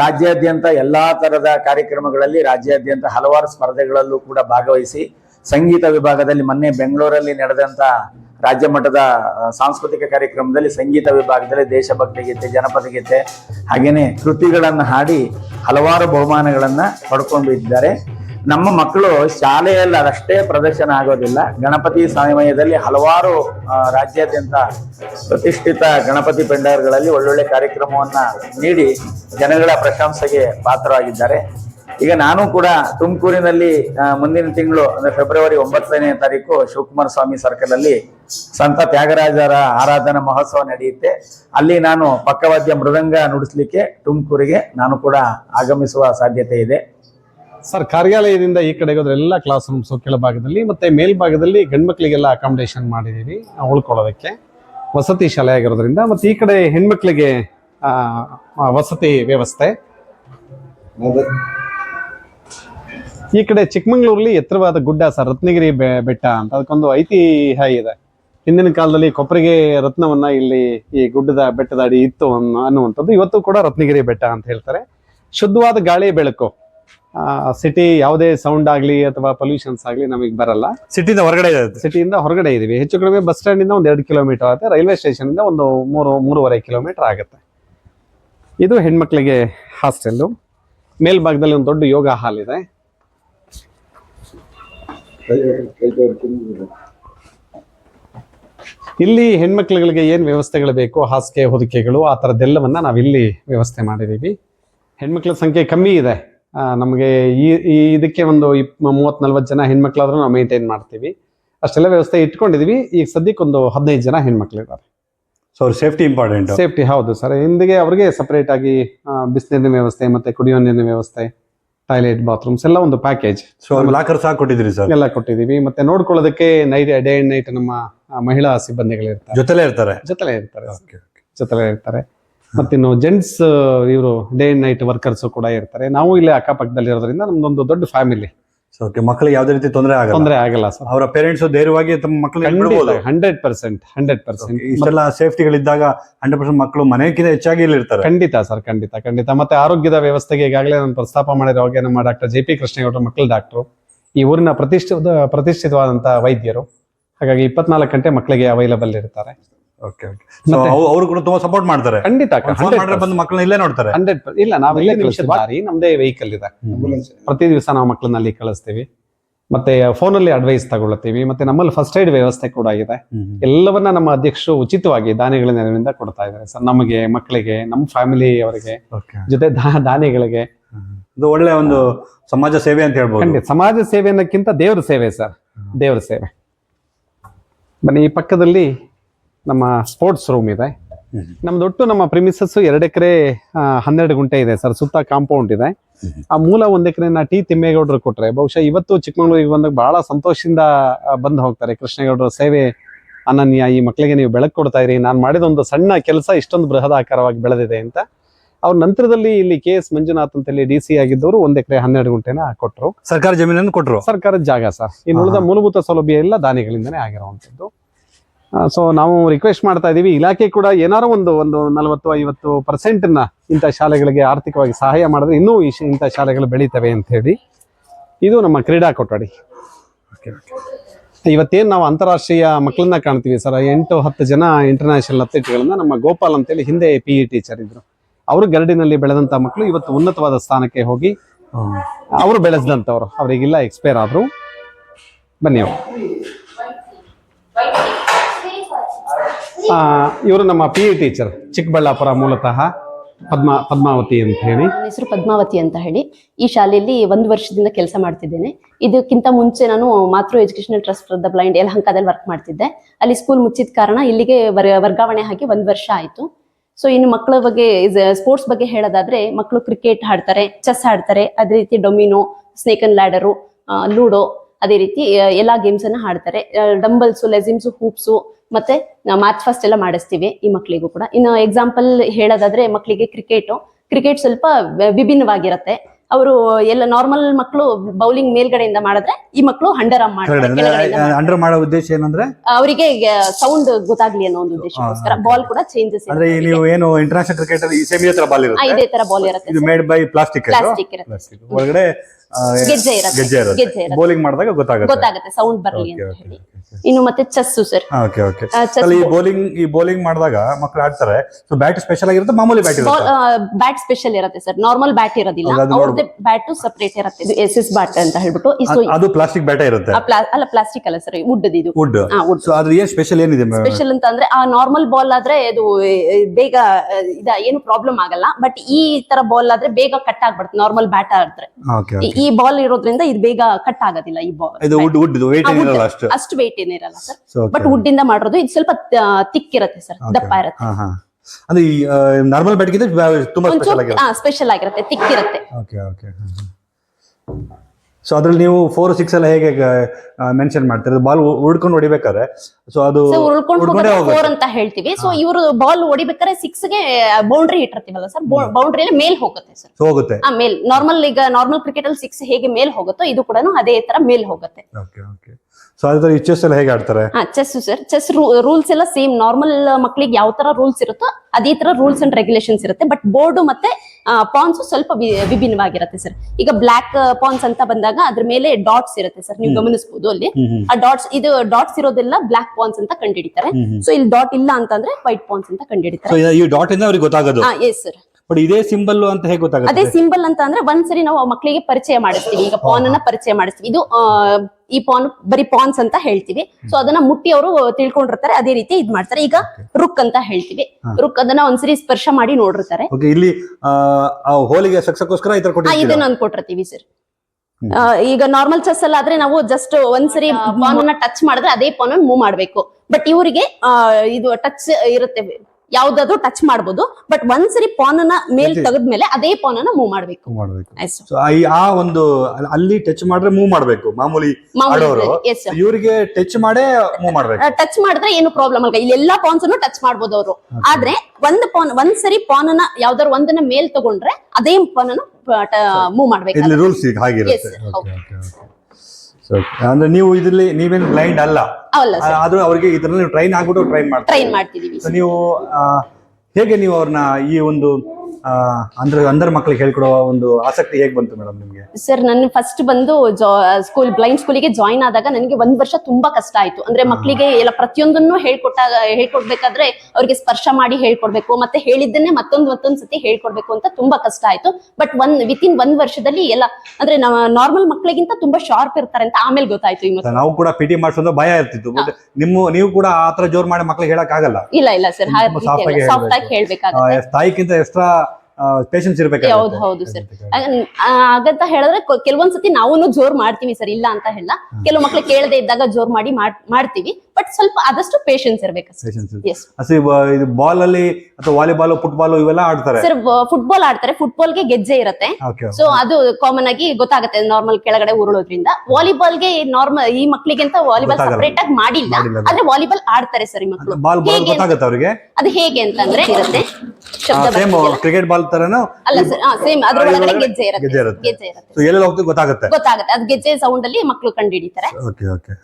ರಾಜ್ಯಾದ್ಯಂತ ಎಲ್ಲಾ ತರದ ಕಾರ್ಯಕ್ರಮಗಳಲ್ಲಿ ರಾಜ್ಯಾದ್ಯಂತ ಹಲವಾರು ಸ್ಪರ್ಧೆಗಳಲ್ಲೂ ಕೂಡ ಭಾಗವಹಿಸಿ, ಸಂಗೀತ ವಿಭಾಗದಲ್ಲಿ ಮೊನ್ನೆ ಬೆಂಗಳೂರಲ್ಲಿ ನಡೆದಂತ ರಾಜ್ಯ ಮಟ್ಟದ ಸಾಂಸ್ಕೃತಿಕ ಕಾರ್ಯಕ್ರಮದಲ್ಲಿ ಸಂಗೀತ ವಿಭಾಗದಲ್ಲಿ ದೇಶಭಕ್ತಿ ಗೀತೆ, ಜನಪದ ಗೀತೆ, ಹಾಗೇನೆ ಕೃತಿಗಳನ್ನು ಹಾಡಿ ಹಲವಾರು ಬಹುಮಾನಗಳನ್ನು ಪಡ್ಕೊಂಡಿದ್ದಾರೆ. ನಮ್ಮ ಮಕ್ಕಳು ಶಾಲೆಯಲ್ಲಿ ಅದಷ್ಟೇ ಪ್ರದರ್ಶನ ಆಗೋದಿಲ್ಲ. ಗಣಪತಿ ಸಮಯದಲ್ಲಿ ಹಲವಾರು ರಾಜ್ಯಾದ್ಯಂತ ಪ್ರತಿಷ್ಠಿತ ಗಣಪತಿ ಪೆಂಡರ್ಗಳಲ್ಲಿ ಒಳ್ಳೊಳ್ಳೆ ಕಾರ್ಯಕ್ರಮವನ್ನ ನೀಡಿ ಜನಗಳ ಪ್ರಶಂಸೆಗೆ ಪಾತ್ರವಾಗಿದ್ದಾರೆ. ಈಗ ನಾನು ಕೂಡ ತುಮಕೂರಿನಲ್ಲಿ ಮುಂದಿನ ತಿಂಗಳು, ಅಂದ್ರೆ ಫೆಬ್ರವರಿ ಒಂಬತ್ತನೇ ತಾರೀಕು ಶಿವಕುಮಾರ ಸ್ವಾಮಿ ಸರ್ಕಲ್ ಅಲ್ಲಿ ಸಂತ ತ್ಯಾಗರಾಜರ ಆರಾಧನಾ ಮಹೋತ್ಸವ ನಡೆಯುತ್ತೆ. ಅಲ್ಲಿ ನಾನು ಪಕ್ಕವಾದ್ಯ ಮೃದಂಗ ನುಡಿಸ್ಲಿಕ್ಕೆ ತುಮಕೂರಿಗೆ ನಾನು ಕೂಡ ಆಗಮಿಸುವ ಸಾಧ್ಯತೆ ಇದೆ. ಸರ್, ಕಾರ್ಯಾಲಯದಿಂದ ಈ ಕಡೆಗೆ ಹೋದ್ರೆ ಎಲ್ಲ ಕ್ಲಾಸ್ ರೂಮ್ಸ್ ಕೆಳಭಾಗದಲ್ಲಿ ಮತ್ತೆ ಮೇಲ್ಭಾಗದಲ್ಲಿ ಗಂಡ್ಮಕ್ಳಿಗೆಲ್ಲ ಅಕಾಮಿಡೇಷನ್ ಮಾಡಿದ್ದೀವಿ ಉಳ್ಕೊಳ್ಳೋದಕ್ಕೆ. ವಸತಿ ಶಾಲೆ ಆಗಿರೋದ್ರಿಂದ ಮತ್ತೆ ಈ ಕಡೆ ಹೆಣ್ಮಕ್ಳಿಗೆ ವಸತಿ ವ್ಯವಸ್ಥೆ. ಈ ಕಡೆ ಚಿಕ್ಕಮಂಗ್ಳೂರಲ್ಲಿ ಎತ್ತರವಾದ ಗುಡ್ಡ ಸರ್, ರತ್ನಗಿರಿ ಬೆಟ್ಟ ಅಂತ, ಅದಕ್ಕೊಂದು ಐತಿಹ್ಯ ಇದೆ. ಹಿಂದಿನ ಕಾಲದಲ್ಲಿ ಕೊಪ್ಪರಿಗೆ ರತ್ನವನ್ನ ಇಲ್ಲಿ ಈ ಗುಡ್ಡದ ಬೆಟ್ಟದ ಅಡಿ ಇತ್ತು ಅನ್ನೋ ಅನ್ನುವಂಥದ್ದು, ಇವತ್ತು ಕೂಡ ರತ್ನಗಿರಿ ಬೆಟ್ಟ ಅಂತ ಹೇಳ್ತಾರೆ. ಶುದ್ಧವಾದ ಗಾಳಿ ಬೆಳಕು. ಸಿಟಿ ಯಾವುದೇ ಸೌಂಡ್ ಆಗಲಿ ಅಥವಾ ಪೊಲ್ಯೂಷನ್ಸ್ ಆಗಲಿ ನಮಗೆ ಬರಲ್ಲ. ಸಿಟಿಯಿಂದ ಹೊರಗಡೆ ಇದೆ ಸಿಟಿಯಿಂದ ಹೊರಗಡೆ ಇದೀವಿ. ಹೆಚ್ಚು ಕಡಿಮೆ ಬಸ್ ಸ್ಟ್ಯಾಂಡಿಂದ ಒಂದು ಎರಡು ಕಿಲೋಮೀಟರ್ ಆಗುತ್ತೆ. ರೈಲ್ವೆ ಸ್ಟೇಷನಿಂದ ಒಂದು ಮೂರು ಮೂರುವರೆ ಕಿಲೋಮೀಟರ್ ಆಗುತ್ತೆ. ಇದು ಹೆಣ್ಮಕ್ಳಿಗೆ ಹಾಸ್ಟೆಲ್ಲು ಮೇಲ್ಭಾಗದಲ್ಲಿ ಒಂದು ದೊಡ್ಡ ಯೋಗ ಹಾಲ್ ಇದೆ. ಇಲ್ಲಿ ಹೆಣ್ಮಕ್ಳುಗಳಿಗೆ ಏನು ವ್ಯವಸ್ಥೆಗಳು ಬೇಕು ಹಾಸಿಗೆ ಹೊದಿಕೆಗಳು ಆ ಥರದ್ದೆಲ್ಲವನ್ನು ನಾವಿಲ್ಲಿ ವ್ಯವಸ್ಥೆ ಮಾಡಿದ್ದೀವಿ ಹೆಣ್ಮಕ್ಳ ಸಂಖ್ಯೆ ಕಮ್ಮಿ ಇದೆ. ನಮಗೆ ಈ ಈ ಇದಕ್ಕೆ ಒಂದು ಇಪ್ ಮೂವತ್ತು ನಲ್ವತ್ತು ಜನ ಹೆಣ್ಮಕ್ಳಾದ್ರೂ ನಾವು ಮೇಂಟೈನ್ ಮಾಡ್ತೀವಿ. ಅಷ್ಟೆಲ್ಲ ವ್ಯವಸ್ಥೆ ಇಟ್ಕೊಂಡಿದ್ವಿ. ಈಗ ಸದ್ಯಕ್ಕೆ ಒಂದು ಹದಿನೈದು ಜನ ಹೆಣ್ಮಕ್ಳಿದ್ದಾರೆ. ಸೊ ಅವ್ರ ಸೇಫ್ಟಿ ಇಂಪಾರ್ಟೆಂಟ್ ಸೇಫ್ಟಿ ಹೌದು ಸರ್. ಹಿಂದಿಗೆ ಅವ್ರಿಗೆ ಸಪ್ರೇಟ್ ಆಗಿ ಬಿಸಿನೀರಿನ ವ್ಯವಸ್ಥೆ ಮತ್ತೆ ಕುಡಿಯೋ ನೀರಿನ ವ್ಯವಸ್ಥೆ ಟಾಯ್ಲೆಟ್ ಬಾತ್ರೂಮ್ಸ್ ಎಲ್ಲ ಒಂದು ಪ್ಯಾಕೇಜ್ ಸೊ ಲಾಕರ್ ಸಹ ಕೊಟ್ಟಿದ್ರಿ ಸರ್ ಎಲ್ಲ ಕೊಟ್ಟಿದ್ದೀವಿ. ಮತ್ತೆ ನೋಡ್ಕೊಳ್ಳೋದಕ್ಕೆ ನೈಟ್ ಡೇ ಅಂಡ್ ನೈಟ್ ನಮ್ಮ ಮಹಿಳಾ ಸಿಬ್ಬಂದಿಗಳು ಇರ್ತಾರೆ? ಜೊತೆಲೇ ಇರ್ತಾರೆ ಜೊತೆಲೇ ಇರ್ತಾರೆ ಜೊತೆಲೇ ಇರ್ತಾರೆ. ಮತ್ತಿನ್ನು ಜೆಂಟ್ಸ್ ಇವರು ಡೇ ಅಂಡ್ ನೈಟ್ ವರ್ಕರ್ಸ್ ಕೂಡ ಇರ್ತಾರೆ. ನಾವು ಇಲ್ಲಿ ಅಕ್ಕಪಕ್ಕದಲ್ಲಿ ಇರೋದ್ರಿಂದ ನಮ್ದೊಂದು ದೊಡ್ಡ ಫ್ಯಾಮಿಲಿ ಸೊ ಮಕ್ಕಳಿಗೆ ಯಾವುದೇ ರೀತಿ ತೊಂದರೆ ಆಗಲ್ಲ? ತೊಂದರೆ ಆಗಲ್ಲ ಸರ್. ಅವರ ಪೇರೆಂಟ್ಸ್ ಧೈರ್ಯವಾಗಿ ತಮ್ಮ ಮಕ್ಕಳು ಹಂಡ್ರೆಡ್ ಪರ್ಸೆಂಟ್ ಹಂಡ್ರೆಡ್ ಪರ್ಸೆಂಟ್ ಇಷ್ಟೆಲ್ಲ ಸೇಫ್ಟಿಗಳಿದ್ದಾಗ ಹಂಡ್ರೆಡ್ ಪರ್ಸೆಂಟ್ ಮಕ್ಕಳು ಮನೆಗಿಂತ ಹೆಚ್ಚಾಗಿ ಇಲ್ಲಿ ಇರ್ತಾರೆ. ಖಂಡಿತ ಸರ್ ಖಂಡಿತ ಖಂಡಿತ. ಮತ್ತೆ ಆರೋಗ್ಯದ ವ್ಯವಸ್ಥೆಗೆ ಈಗಾಗಲೇ ನಾನು ಪ್ರಸ್ತಾಪ ಮಾಡಿರೋ ಹಾಗೆ ನಮ್ಮ ಡಾಕ್ಟರ್ ಜೆ ಪಿ ಕೃಷ್ಣೇಗೌಡರು ಮಕ್ಕಳ ಡಾಕ್ಟ್ರು. ಈ ಊರಿನ ಪ್ರತಿಷ್ಠಿತ ಪ್ರತಿಷ್ಠಿತವಾದಂತಹ ವೈದ್ಯರು. ಹಾಗಾಗಿ ಇಪ್ಪತ್ನಾಲ್ಕು ಗಂಟೆ ಮಕ್ಕಳಿಗೆ ಅವೈಲಬಲ್ ಇರ್ತಾರೆ. ಓಕೆ ಓಕೆ ಸೊ ಅವರು ಕೂಡ ತುಂಬಾ ಸಪೋರ್ಟ್ ಮಾಡ್ತಾರೆ. ಖಂಡಿತ ಫೋನ್ ಮಾಡಿದ್ರೆ ಬಂದು ಮಕ್ಕಳನ್ನ ಇಲ್ಲೇ ನೋಡ್ತಾರೆ. ಹಂಡ್ರೆಡ್ ಇಲ್ಲ ನಾವು ಇಲ್ಲೇ ನಿಮಿಷದ ದಾರಿ ನಮ್ದೇ ವೆಹಿಕಲ್ ಇದೆ. ಪ್ರತಿ ದಿವಸ ನಾವು ಮಕ್ಕಳನ್ನ ಅಲ್ಲಿ ಕಳಿಸ್ತೀವಿ. ಮತ್ತೆ ಫೋನಲ್ಲಿ ಅಡ್ವೈಸ್ ತಗೊಳ್ತೀವಿ. ಮತ್ತೆ ನಮ್ಮಲ್ಲಿ ಫಸ್ಟ್ ಏಡ್ ವ್ಯವಸ್ಥೆ ಕೂಡ ಇದೆ. ಎಲ್ಲವನ್ನ ನಮ್ಮ ಅಧ್ಯಕ್ಷರು ಉಚಿತವಾಗಿ ದಾನಿಗಳ ನೆರವಿನಿಂದ ಕೊಡ್ತಾ ಇದ್ದಾರೆ. ಸರ್ ನಮಗೆ ಮಕ್ಕಳಿಗೆ ನಮ್ಮ ಫ್ಯಾಮಿಲಿ ಅವರಿಗೆ ಜೊತೆ ದಾ- ದಾನಿಗಳಿಗೆ. ಇದು ಒಳ್ಳೆ ಒಂದು ಸಮಾಜ ಸೇವೆ ಅಂತ ಹೇಳ್ಬೋದು. ಖಂಡಿತ. ಸಮಾಜ ಸೇವೆ ಅನ್ನಕ್ಕಿಂತ ದೇವ್ರ ಸೇವೆ ಸರ್. ದೇವರ ಸೇವೆ. ಬನ್ನಿ ಈ ಪಕ್ಕದಲ್ಲಿ ನಮ್ಮ ಸ್ಪೋರ್ಟ್ಸ್ ರೂಮ್ ಇದೆ. ನಮ್ದು ಒಟ್ಟು ನಮ್ಮ ಪ್ರಿಮಿಸಸ್ ಎರಡು ಎಕರೆ ಹನ್ನೆರಡು ಗುಂಟೆ ಇದೆ ಸರ್ ಸುತ್ತ ಕಾಂಪೌಂಡ್ ಇದೆ. ಆ ಮೂಲ ಒಂದ್ ಎಕರೆನ ಟಿ ತಿಮ್ಮೇಗೌಡರು ಕೊಟ್ರೆ ಬಹುಶಃ ಇವತ್ತು ಚಿಕ್ಕಮಗಳೂರಿಗೆ ಬಂದಾಗ ಬಹಳ ಸಂತೋಷದಿಂದ ಬಂದು ಹೋಗ್ತಾರೆ. ಕೃಷ್ಣೇಗೌಡರ ಸೇವೆ ಅನನ್ಯ ಈ ಮಕ್ಕಳಿಗೆ ನೀವು ಬೆಳಕು ಕೊಡ್ತಾ ಇರಿ ನಾನು ಮಾಡಿದ ಒಂದು ಸಣ್ಣ ಕೆಲಸ ಇಷ್ಟೊಂದು ಬೃಹದ ಆಕಾರವಾಗಿ ಬೆಳೆದಿದೆ ಅಂತ ಅವ್ರ ನಂತರದಲ್ಲಿ ಇಲ್ಲಿ ಕೆ ಎಸ್ ಮಂಜುನಾಥ್ ಅಂತ ಹೇಳಿ ಡಿ ಸಿ ಆಗಿದ್ದವರು ಒಂದ್ ಎಕರೆ ಹನ್ನೆರಡು ಗುಂಟೆನ ಕೊಟ್ಟರು ಸರ್ಕಾರ ಜಮೀನನ್ನು ಕೊಟ್ಟರು ಸರ್ಕಾರದ ಜಾಗ ಸರ್. ಇನ್ನು ಉಳಿದ ಮೂಲಭೂತ ಸೌಲಭ್ಯ ಎಲ್ಲ ದಾನಿಗಳಿಂದನೇ ಆಗಿರುವಂಥದ್ದು. ಸೊ ನಾವು ರಿಕ್ವೆಸ್ಟ್ ಮಾಡ್ತಾ ಇದೀವಿ. ಇಲಾಖೆ ಕೂಡ ಏನಾರೋ ಒಂದು ಒಂದು ನಲವತ್ತು ಐವತ್ತು ಪರ್ಸೆಂಟ್ನ ಇಂಥ ಶಾಲೆಗಳಿಗೆ ಆರ್ಥಿಕವಾಗಿ ಸಹಾಯ ಮಾಡಿದ್ರೆ ಇನ್ನೂ ಈ ಇಂಥ ಶಾಲೆಗಳು ಬೆಳೀತವೆ ಅಂತ ಹೇಳಿ ಇದು ನಮ್ಮ ಕ್ರೀಡಾ ಕೊಠಡಿ. ಇವತ್ತೇನು ನಾವು ಅಂತಾರಾಷ್ಟ್ರೀಯ ಮಕ್ಕಳನ್ನ ಕಾಣ್ತೀವಿ ಸರ್. ಎಂಟು ಹತ್ತು ಜನ ಇಂಟರ್ನ್ಯಾಷನಲ್ ಅಥ್ಲೀಟ್ಗಳನ್ನ ನಮ್ಮ ಗೋಪಾಲ್ ಅಂತೇಳಿ ಹಿಂದೆ ಪಿ ಇ ಟೀಚರ್ ಇದ್ರು. ಅವರು ಗರಡಿನಲ್ಲಿ ಬೆಳೆದಂತ ಮಕ್ಕಳು ಇವತ್ತು ಉನ್ನತವಾದ ಸ್ಥಾನಕ್ಕೆ ಹೋಗಿ ಅವರು ಬೆಳೆಸಿದಂಥವ್ರು ಅವರಿಗೆಲ್ಲ ಎಕ್ಸ್ಪೈರ್ ಆದ್ರು. ಬನ್ನಿ ಅವರು. ಇವರು ನಮ್ಮ ಪಿ ಯು ಟೀಚರ್ ಚಿಕ್ಕಬಳ್ಳಾಪುರ ಮೂಲತಃ ಪದ್ಮ, ಪದ್ಮಾವತಿ ಅಂತ ಹೇಳಿ. ಹೆಸರು ಪದ್ಮಾವತಿ ಅಂತ ಹೇಳಿ. ಈ ಶಾಲೆಯಲ್ಲಿ ಒಂದು ವರ್ಷದಿಂದ ಕೆಲಸ ಮಾಡ್ತಿದ್ದೇನೆ. ಇದಕ್ಕಿಂತ ಮುಂಚೆ ನಾನು Matru educational trust for the blind ಯಲಹಂಕದಲ್ಲಿ work ಮಾಡ್ತಿದ್ದೆ. ಅಲ್ಲಿ ಸ್ಕೂಲ್ ಮುಚ್ಚಿದ ಕಾರಣ ಇಲ್ಲಿಗೆ ವರ್- ವರ್ಗಾವಣೆ ಆಗಿ ಒಂದು ವರ್ಷ ಆಯಿತು. ಸೊ ಇನ್ನು ಮಕ್ಕಳ ಬಗ್ಗೆ ಸ್ಪೋರ್ಟ್ಸ್ ಬಗ್ಗೆ ಹೇಳೋದಾದ್ರೆ, ಮಕ್ಕಳು ಕ್ರಿಕೆಟ್ ಆಡ್ತಾರೆ ಚೆಸ್ ಆಡ್ತಾರೆ, ಅದೇ ರೀತಿ domino snake and ladder ludo ಅದೇ ರೀತಿ ಎಲ್ಲಾ ಗೇಮ್ಸ್ ಅನ್ನ ಆಡ್ತಾರೆ. ಡಂಬಲ್ಸ್ ಲೆಸಿಮ್ಸ್ ಹೂಪ್ಸು ಮತ್ತೆ ಮ್ಯಾಚ್ ಫಸ್ಟ್ ಎಲ್ಲ ಮಾಡಿಸ್ತೀವಿ ಈ ಮಕ್ಕಳಿಗೂ ಕೂಡ. ಇನ್ನು ಎಕ್ಸಾಂಪಲ್ ಹೇಳೋದಾದ್ರೆ ಮಕ್ಕಳಿಗೆ ಕ್ರಿಕೆಟ್ ಕ್ರಿಕೆಟ್ ಸ್ವಲ್ಪ ವಿಭಿನ್ನವಾಗಿರತ್ತೆ. ಅವರು ಎಲ್ಲ ನಾರ್ಮಲ್ ಮಕ್ಕಳು ಬೌಲಿಂಗ್ ಮೇಲ್ಗಡೆಯಿಂದ ಮಾಡಿದ್ರೆ ಈ ಮಕ್ಕಳು ಅಂಡರ್ ಆಮ್ ಮಾಡ್ತಾರೆ ಅಂಡರ್ ಮಾಡೋ ಉದ್ದೇಶ ಏನಂದ್ರೆ? ಅವರಿಗೆ ಸೌಂಡ್ ಗೊತ್ತಾಗ್ಲಿ ಅನ್ನೋ ಒಂದು ಉದ್ದೇಶಕ್ಕೋಸ್ಕರ ಬಾಲ್ ಕೂಡ ಚೇಂಜಸ್ ಅಂದ್ರೆ ಈ ನೀವು ಏನು ಇಂಟರ್ನ್ಯಾಷನಲ್ ಕ್ರಿಕೆಟ್ ಅಲ್ಲಿ ಸೇಮ್ ಇದೇ ತರ ಬಾಲ್ ಇರುತ್ತೆ? ಇದೇ ತರ ಬಾಲ್ ಇರುತ್ತೆ ಇದು ಮೇಡ್ ಬೈ ಪ್ಲಾಸ್ಟಿಕ್ ಪ್ಲಾಸ್ಟಿಕ್ ಇರುತ್ತೆ ಒಳಗಡೆ ಗೆಜ್ಜೆ ಇರುತ್ತೆ ಗೆಜ್ಜೆ ಇರುತ್ತೆ. ಬೌಲಿಂಗ್ ಮಾಡಿದಾಗ ಗೊತ್ತಾಗುತ್ತೆ. ಗೊತ್ತಾಗುತ್ತೆ ಸೌಂಡ್ ಬರಲಿ ಅಂತ ಹೇಳಿ. ಇನ್ನು ಮತ್ತೆ ಚೆಸ್ಸು ಸರ್ ಓಕೆ ಓಕೆ ಈ ಬೌಲಿಂಗ್ ಈ ಬೌಲಿಂಗ್ ಮಾಡಿದಾಗ ಮಕ್ಕಳು ಆಡ್ತಾರೆ. ಸೊ ಬ್ಯಾಟ್ ಸ್ಪೆಷಲ್ ಆಗಿರುತ್ತೆ ಮಾಮೂಲಿ ಬ್ಯಾಟ್ ಇರುತ್ತೆ. ಬ್ಯಾಟ್ ಸ್ಪೆಷಲ್ ಇರುತ್ತೆ ಸರ್ ನಾರ್ಮಲ್ ಬ್ಯಾಟ್ ಇರೋದಿಲ್ಲ. ಅವ್ರದ್ದೇ ಬ್ಯಾಟ್ ಸಪರೇಟ್ ಇರುತ್ತೆ. ಇದು ಎಸ್ ಎಸ್ ಬ್ಯಾಟ್ ಅಂತ ಹೇಳ್ಬಿಟ್ಟು ಇಷ್ಟು ಅದು ಪ್ಲಾಸ್ಟಿಕ್ ಬ್ಯಾಟ್ ಇರುತ್ತೆ. ಆ ಪ್ಲಾ- ಅಲ್ಲ ಪ್ಲಾಸ್ಟಿಕ್ ಅಲ್ಲ ಸರ್ ವುಡ್ ಇದು. ವುಡ್ ಹಾ ವುಡ್ ಸೊ ಅದ್ರ ಏನ್ ಸ್ಪೆಷಲ್ ಏನಿದೆ? ಸ್ಪೆಷಲ್ ಅಂತ ಅಂದ್ರೆ ಆ ನಾರ್ಮಲ್ ಬಾಲ್ ಆದ್ರೆ ಅದು ಏ, ಬೇಗ ಆ, ಇದ ಏನು ಪ್ರಾಬ್ಲಮ್ ಆಗಲ್ಲ. ಬಟ್ ಈ ತರ ಬಾಲ್ ಆದ್ರೆ ಬೇಗ ಕಟ್ ಆಗ್ಬಿಡುತ್ತೆ ನಾರ್ಮಲ್ ಬ್ಯಾಟ್ ಆದ್ರೆ. Okay. ಈ- ಈ ಬಾಲ್ ಇರೋದ್ರಿಂದ ಇದು ಬೇಗ ಕಟ್ ಆಗೋದಿಲ್ಲ ಈ ಬಾಲ್ ಇದು ವುಡ್ ವುಡ್ ಇದು ವೇಟ್ ಏನಿರಲ್ಲ ಅಷ್ಟು. ಅಷ್ಟು ವೇಟ್ ಏನಿರಲ್ಲ sir So, okay. But wood ಇಂದ ಮಾಡಿರೋದು ಇದು ಸ್ವಲ್ಪ ತಿಕ್ ಇರುತ್ತೆ ಸರ್ ದಪ್ಪ ಇರುತ್ತೆ. ಹಾ ಹಾ. ಅಂದ್ರೆ ಈ ನಾರ್ಮಲ್ ಬ್ಯಾಟ್ಗಿಂತ ತುಂಬಾ ಸ್ಪೆಷಲ್ ಆಗಿರುತ್ತೆ. ಸ್ಪೆಷಲ್ ಆಗಿರುತ್ತೆ ತಿಕ್ ಇರುತ್ತೆ ಓಕೆ ಓಕೆ ಸೊ ಅದ್ರಲ್ಲಿ ನೀವು ಫೋರ್ ಸಿಕ್ಸ್ ಎಲ್ಲ ಹೇಗೆ ಮೆನ್ಷನ್ ಮಾಡ್ತೀರಾ? ಬಾಲ್ ಉಳ್ಕೊಂಡು ಹೊಡಿಬೇಕಾದ್ರೆ ಸೊ ಅದು ಫೋರ್ ಅಂತ ಹೇಳ್ತೀವಿ. ಸೊ ಇವರು ಬಾಲ್ ಹೊಡಿಬೇಕಾದ್ರೆ ಸಿಕ್ಸ್ಗೆ ಬೌಂಡ್ರಿ ಇಟ್ಟಿರ್ತೀವಲ್ಲ ಸರ್ ಬೌಂಡ್ರಿ ಮೇಲ್ ಹೋಗುತ್ತೆ ಸರ್ ಹೋಗುತ್ತೆ. ಆ ಮೇಲ್ ನಾರ್ಮಲ್ ಈಗ ನಾರ್ಮಲ್ ಕ್ರಿಕೆಟ್ ಅಲ್ಲಿ ಸಿಕ್ಸ್ ಹೇಗೆ ಮೇಲ್ ಹೋಗುತ್ತೋ ಇದು ಕೂಡ ಅದೇ ತರ ಮೇಲ್ ಹೋಗುತ್ತೆ. ಓಕೆ ಓಕೆ ಸೊ ಈ ಚೆಸ್ ಎಲ್ಲ ಹೇಗೆ ಆಡ್ತಾರೆ? ಹಾ ಚೆಸ್ ಸರ್ ಚೆಸ್ ರೂಲ್ಸ್ ಎಲ್ಲ ಸೇಮ್ ನಾರ್ಮಲ್ ಮಕ್ಕಳಿಗೆ ಯಾವ ತರ ರೂಲ್ಸ್ ಇರುತ್ತೋ ಅದೇ ತರ ರೂಲ್ಸ್ ಅಂಡ್ ರೆಗ್ಯುಲೇಷನ್ಸ್ ಇರುತ್ತೆ. ಬಟ್ ಬೋರ್ಡ್ ಮತ್ತೆ ಪಾನ್ಸ್ ಸ್ವಲ್ಪ ವಿಭಿನ್ನವಾಗಿರುತ್ತೆ ಸರ್ ಈಗ ಬ್ಲಾಕ್ ಪಾನ್ಸ್ ಅಂತ ಬಂದಾಗ ಅದ್ರ ಮೇಲೆ ಡಾಟ್ಸ್ ಇರುತ್ತೆ ಸರ್ ನೀವು ಗಮನಿಸಬಹುದು ಅಲ್ಲಿ. ಆ ಡಾಟ್ಸ್ ಇದು ಡಾಟ್ಸ್ ಇರೋದೆಲ್ಲ ಬ್ಲಾಕ್ ಪಾನ್ಸ್ ಅಂತ ಕಂಡುಹಿಡಿತಾರೆ. ಸೊ ಇಲ್ಲಿ ಡಾಟ್ ಇಲ್ಲ ಅಂತಂದ್ರೆ ವೈಟ್ ಪಾನ್ಸ್ ಅಂತ ಕಂಡು ಹಿಡಿತಾರೆ ಈ ಡಾಟ್ ಇಂದ ಅವ್ರಿಗೆ ಗೊತ್ತಾಗೋದು. ಎಸ್ ಸರ್ ಬಟ್ ಇದೇ ಸಿಂಬಲ್ ಅಂತ ಹೇಗೆ ಅದೇ ಸಿಂಬಲ್ ಅಂತ ಅಂದ್ರೆ ಒಂದ್ಸರಿ ನಾವು ಮಕ್ಕಳಿಗೆ ಪರಿಚಯ ಮಾಡಿಸ್ತೀವಿ. ಈಗ ಪಾನ್ ಅನ್ನ ಪರಿಚಯ ಮಾಡಿಸ್ತೀವಿ. ಇದು ಆ, ಈ ಪಾನ್ ಬರೀ ಪಾನ್ಸ್ ಅಂತ ಹೇಳ್ತೀವಿ. ಸೊ ಅದನ್ನ ಮುಟ್ಟಿ ಅವರು ತಿಳ್ಕೊಂಡಿರ್ತಾರೆ. ಅದೇ ರೀತಿ ಇದ್ ಮಾಡ್ತಾರೆ. ಈಗ ರುಕ್ ಅಂತ ಹೇಳ್ತೀವಿ. ರುಕ್ ಅದನ್ನ ಒಂದ್ಸರಿ ಸ್ಪರ್ಶ ಮಾಡಿ ನೋಡಿರ್ತಾರೆ. ಓಕೆ ಇಲ್ಲಿ ಹೋಲಿಗೆ ಸಕ್ಸಕ್ಕೋಸ್ಕರ ಇದನ್ನ ಅನ್ಕೊಟ್ಟಿರ್ತೀವಿ ಸರ್ ಈಗ ನಾರ್ಮಲ್ ಚೆಸ್ ಅಲ್ಲಿ ಆದ್ರೆ ನಾವು ಜಸ್ಟ್ ಒಂದ್ಸರಿ ಪಾನ್ ಅನ್ನ ಟಚ್ ಮಾಡಿದ್ರೆ ಅದೇ ಪಾನ್ ಅನ್ನ ಮೂವ್ ಮಾಡ್ಬೇಕು. ಬಟ್ ಇವರಿಗೆ ಇದು ಟಚ್ ಇರುತ್ತೆ. ಯಾವ್ದಾದ್ರು ಟಚ್ ಮಾಡಬಹುದು ಬಟ್ ಒಂದ್ಸರಿ ಪಾನ್ ಅನ್ನ ಮೇಲ್ ತೆಗೆದ್ಮೇಲೆ ಅದೇ ಪಾನ್ ಅನ್ನ ಮೂವ್ ಮಾಡ್ಬೇಕು. ಆ ಒಂದು ಅಲ್ಲಿ ಟಚ್ ಮಾಡಿದ್ರೆ ಮೂವ್ ಮಾಡ್ಬೇಕು. ಮಾಮೂಲಿ ಇವರಿಗೆ ಟಚ್ ಮಾಡೇ ಮೂವ್ ಮಾಡ್ಬೇಕು. ಟಚ್ ಮಾಡಿದ್ರೆ ಏನು ಪ್ರಾಬ್ಲಮ್ ಅಲ್ಲ ಇಲ್ಲಿ ಎಲ್ಲಾ ಪಾನ್ಸ್ ಅನ್ನು ಟಚ್ ಮಾಡ್ಬೋದು ಅವರು. ಆದ್ರೆ ಒಂದ್ ಪಾನ್ ಒಂದ್ ಸರಿ ಪಾನ್ ಅನ್ನ ಯಾವ್ದಾದ್ರು ಒಂದನ್ನ ಮೇಲ್ ತಗೊಂಡ್ರೆ ಅದೇ ಪಾನ್ ಅನ್ನು ಮೂವ್ ಮಾಡ್ಬೇಕು ರೂಲ್ಸ್ ಈಗ ಅಂದ್ರೆ ನೀವು ಇದ್ರಲ್ಲಿ ನೀವೇನ್ ಬ್ಲೈಂಡ್ ಅಲ್ಲ? ಆದ್ರೂ ಅವ್ರಿಗೆ ಇದ್ರಲ್ಲಿ ನೀವು ಟ್ರೈನ್ ಆಗ್ಬಿಟ್ಟು ಟ್ರೈನ್ ಮಾಡ್ತೀವಿ ಟ್ರೈನ್ ಮಾಡ್ತಿದೀವಿ ನೀವು ಹೇಗೆ ನೀವು ಅವ್ರನ್ನ ಈ ಒಂದು ಅಂದ್ರೆ ಅಂಧರ ಮಕ್ಕಳಿಗೆ ಹೇಳ್ಕೊಡೋ ಒಂದು ಆಸಕ್ತಿ ಹೇಗೆ ಬಂತು ಮೇಡಮ್ ನಿಮಗೆ? ಸರ್ ನನ್ನ ಫಸ್ಟ್ ಬಂದು ಸ್ಕೂಲ್ ಬ್ಲೈಂಡ್ ಸ್ಕೂಲಿಗೆ ಜಾಯಿನ್ ಆದಾಗ ನನಗೆ ಒಂದ್ ವರ್ಷ ತುಂಬಾ ಕಷ್ಟ ಆಯ್ತು. ಅಂದ್ರೆ ಮಕ್ಕಳಿಗೆ ಎಲ್ಲ ಪ್ರತಿಯೊಂದನ್ನು ಹೇಳ್ಕೊಟ್ಟಾಗ ಹೇಳ್ಕೊಡ್ಬೇಕಾದ್ರೆ ಅವ್ರಿಗೆ ಸ್ಪರ್ಶ ಮಾಡಿ ಹೇಳ್ಕೊಡ್ಬೇಕು ಮತ್ತೆ ಹೇಳಿದ್ದನ್ನೇ ಮತ್ತೊಂದ್ ಮತ್ತೊಂದ್ ಸತಿ ಹೇಳ್ಕೊಡ್ಬೇಕು ಅಂತ ತುಂಬಾ ಕಷ್ಟ ಆಯ್ತು. ಬಟ್ ಒನ್ ವಿತ್ ಇನ್ ಒಂದ್ ವರ್ಷದಲ್ಲಿ ಎಲ್ಲ ಅಂದ್ರೆ ನಾರ್ಮಲ್ ಮಕ್ಕಳಿಗಿಂತ ತುಂಬಾ ಶಾರ್ಪ್ ಇರ್ತಾರೆ ಅಂತ ಆಮೇಲೆ ಗೊತ್ತಾಯ್ತು ನಾವು ಕೂಡ ಪಿ ಟಿ ಮಾಡ್ಸೋದು ಭಯ ಇರ್ತಿತ್ತು. ಬಟ್ ನಿಮ್ಮ ನೀವು ಕೂಡ ಆತರ ತರ ಜೋರ್ ಮಾಡಿ ಮಕ್ಳಿಗೆ ಹೇಳಕ್ ಆಗಲ್ಲ. ಇಲ್ಲ ಇಲ್ಲ ಸರ್. ಸಾಫ್ಟ್ ಆಗಿ ಹೇಳ್ಬೇಕಾಗುತ್ತೆ. ತಾಯಿಗಿಂತ ಎಕ್ಸ್ಟ್ರಾ ಪೇಷನ್ಸ್ ಹೌದು ಇರ್ಬೇಕಾಗುತ್ತೆ. ಹೌದು ಸರ್ ಹಾಗಂತ ಹೇಳಿದ್ರೆ ಕೆಲವೊಂದ್ಸತಿ ನಾವು ಜೋರ್ ಮಾಡ್ತೀವಿ ಸರ್ ಇಲ್ಲ ಅಂತ ಹೇಳ ಕೆಲವು ಮಕ್ಳು ಕೇಳದೆ ಇದ್ದಾಗ ಜೋರ್ ಮಾಡಿ ಮಾಡ್ತೀವಿ. ಬಟ್ ಸ್ವಲ್ಪ ಆದಷ್ಟು ಪೇಷನ್ಸ್ ಇರಬೇಕು ಇದು ಬಾಲ್ ಅಲ್ಲಿ ಅಥವಾ ವಾಲಿಬಾಲ್ ಫುಟ್ಬಾಲ್ ಇವೆಲ್ಲ ಆಡ್ತಾರೆ? ಸರ್ ಫುಟ್ಬಾಲ್ ಆಡ್ತಾರೆ. ಫುಟ್ಬಾಲ್ಗೆ ಗೆಜ್ಜೆ ಇರುತ್ತೆ. ಸೊ ಅದು ಕಾಮನ್ ಆಗಿ ಗೊತ್ತಾಗುತ್ತೆ ನಾರ್ಮಲ್ ಕೆಳಗಡೆ ಉರುಳೋದ್ರಿಂದ. ವಾಲಿಬಾಲ್ಗೆ ನಾರ್ಮಲ್ ಈ ಮಕ್ಕಳಿಗೆ ಅಂತ ವಾಲಿಬಾಲ್. ಸಪರೇಟ್ ಆಗಿ ಮಾಡಿಲ್ಲ. ಆದ್ರೆ ವಾಲಿಬಾಲ್ ಆಡ್ತಾರೆ ಸರ್ ಈ ಮಕ್ಕಳು ಗೊತ್ತಾಗುತ್ತೆ ಅವ್ರಿಗೆ? ಅದು ಹೇಗೆ ಅಂತಂದ್ರೆ ಇರುತ್ತೆ. ಸೇಮ್ ಕ್ರಿಕೆಟ್ ಬಾಲ್ ತರನು ಅಲ್ಲ ಸರ್ ಸೇಮ್ ಅದ್ರ ಒಳಗಡೆ ಗೆಜ್ಜೆ ಇರುತ್ತೆ. ಗೆಜ್ಜೆ ಇರುತ್ತೆ. ಎಲ್ಲೆಲ್ಲ ಹೋಗ್ತದೆ ಗೊತ್ತಾಗುತ್ತೆ? ಗೊತ್ತಾಗುತ್ತೆ. ಅದು ಗೆಜ್ಜೆ ಸೌಂಡ್ ಅಲ್ಲಿ ಮಕ್ಕಳು ಕಂಡುಹಿಡಿತಾರೆ. ಓಕೆ ಓಕೆ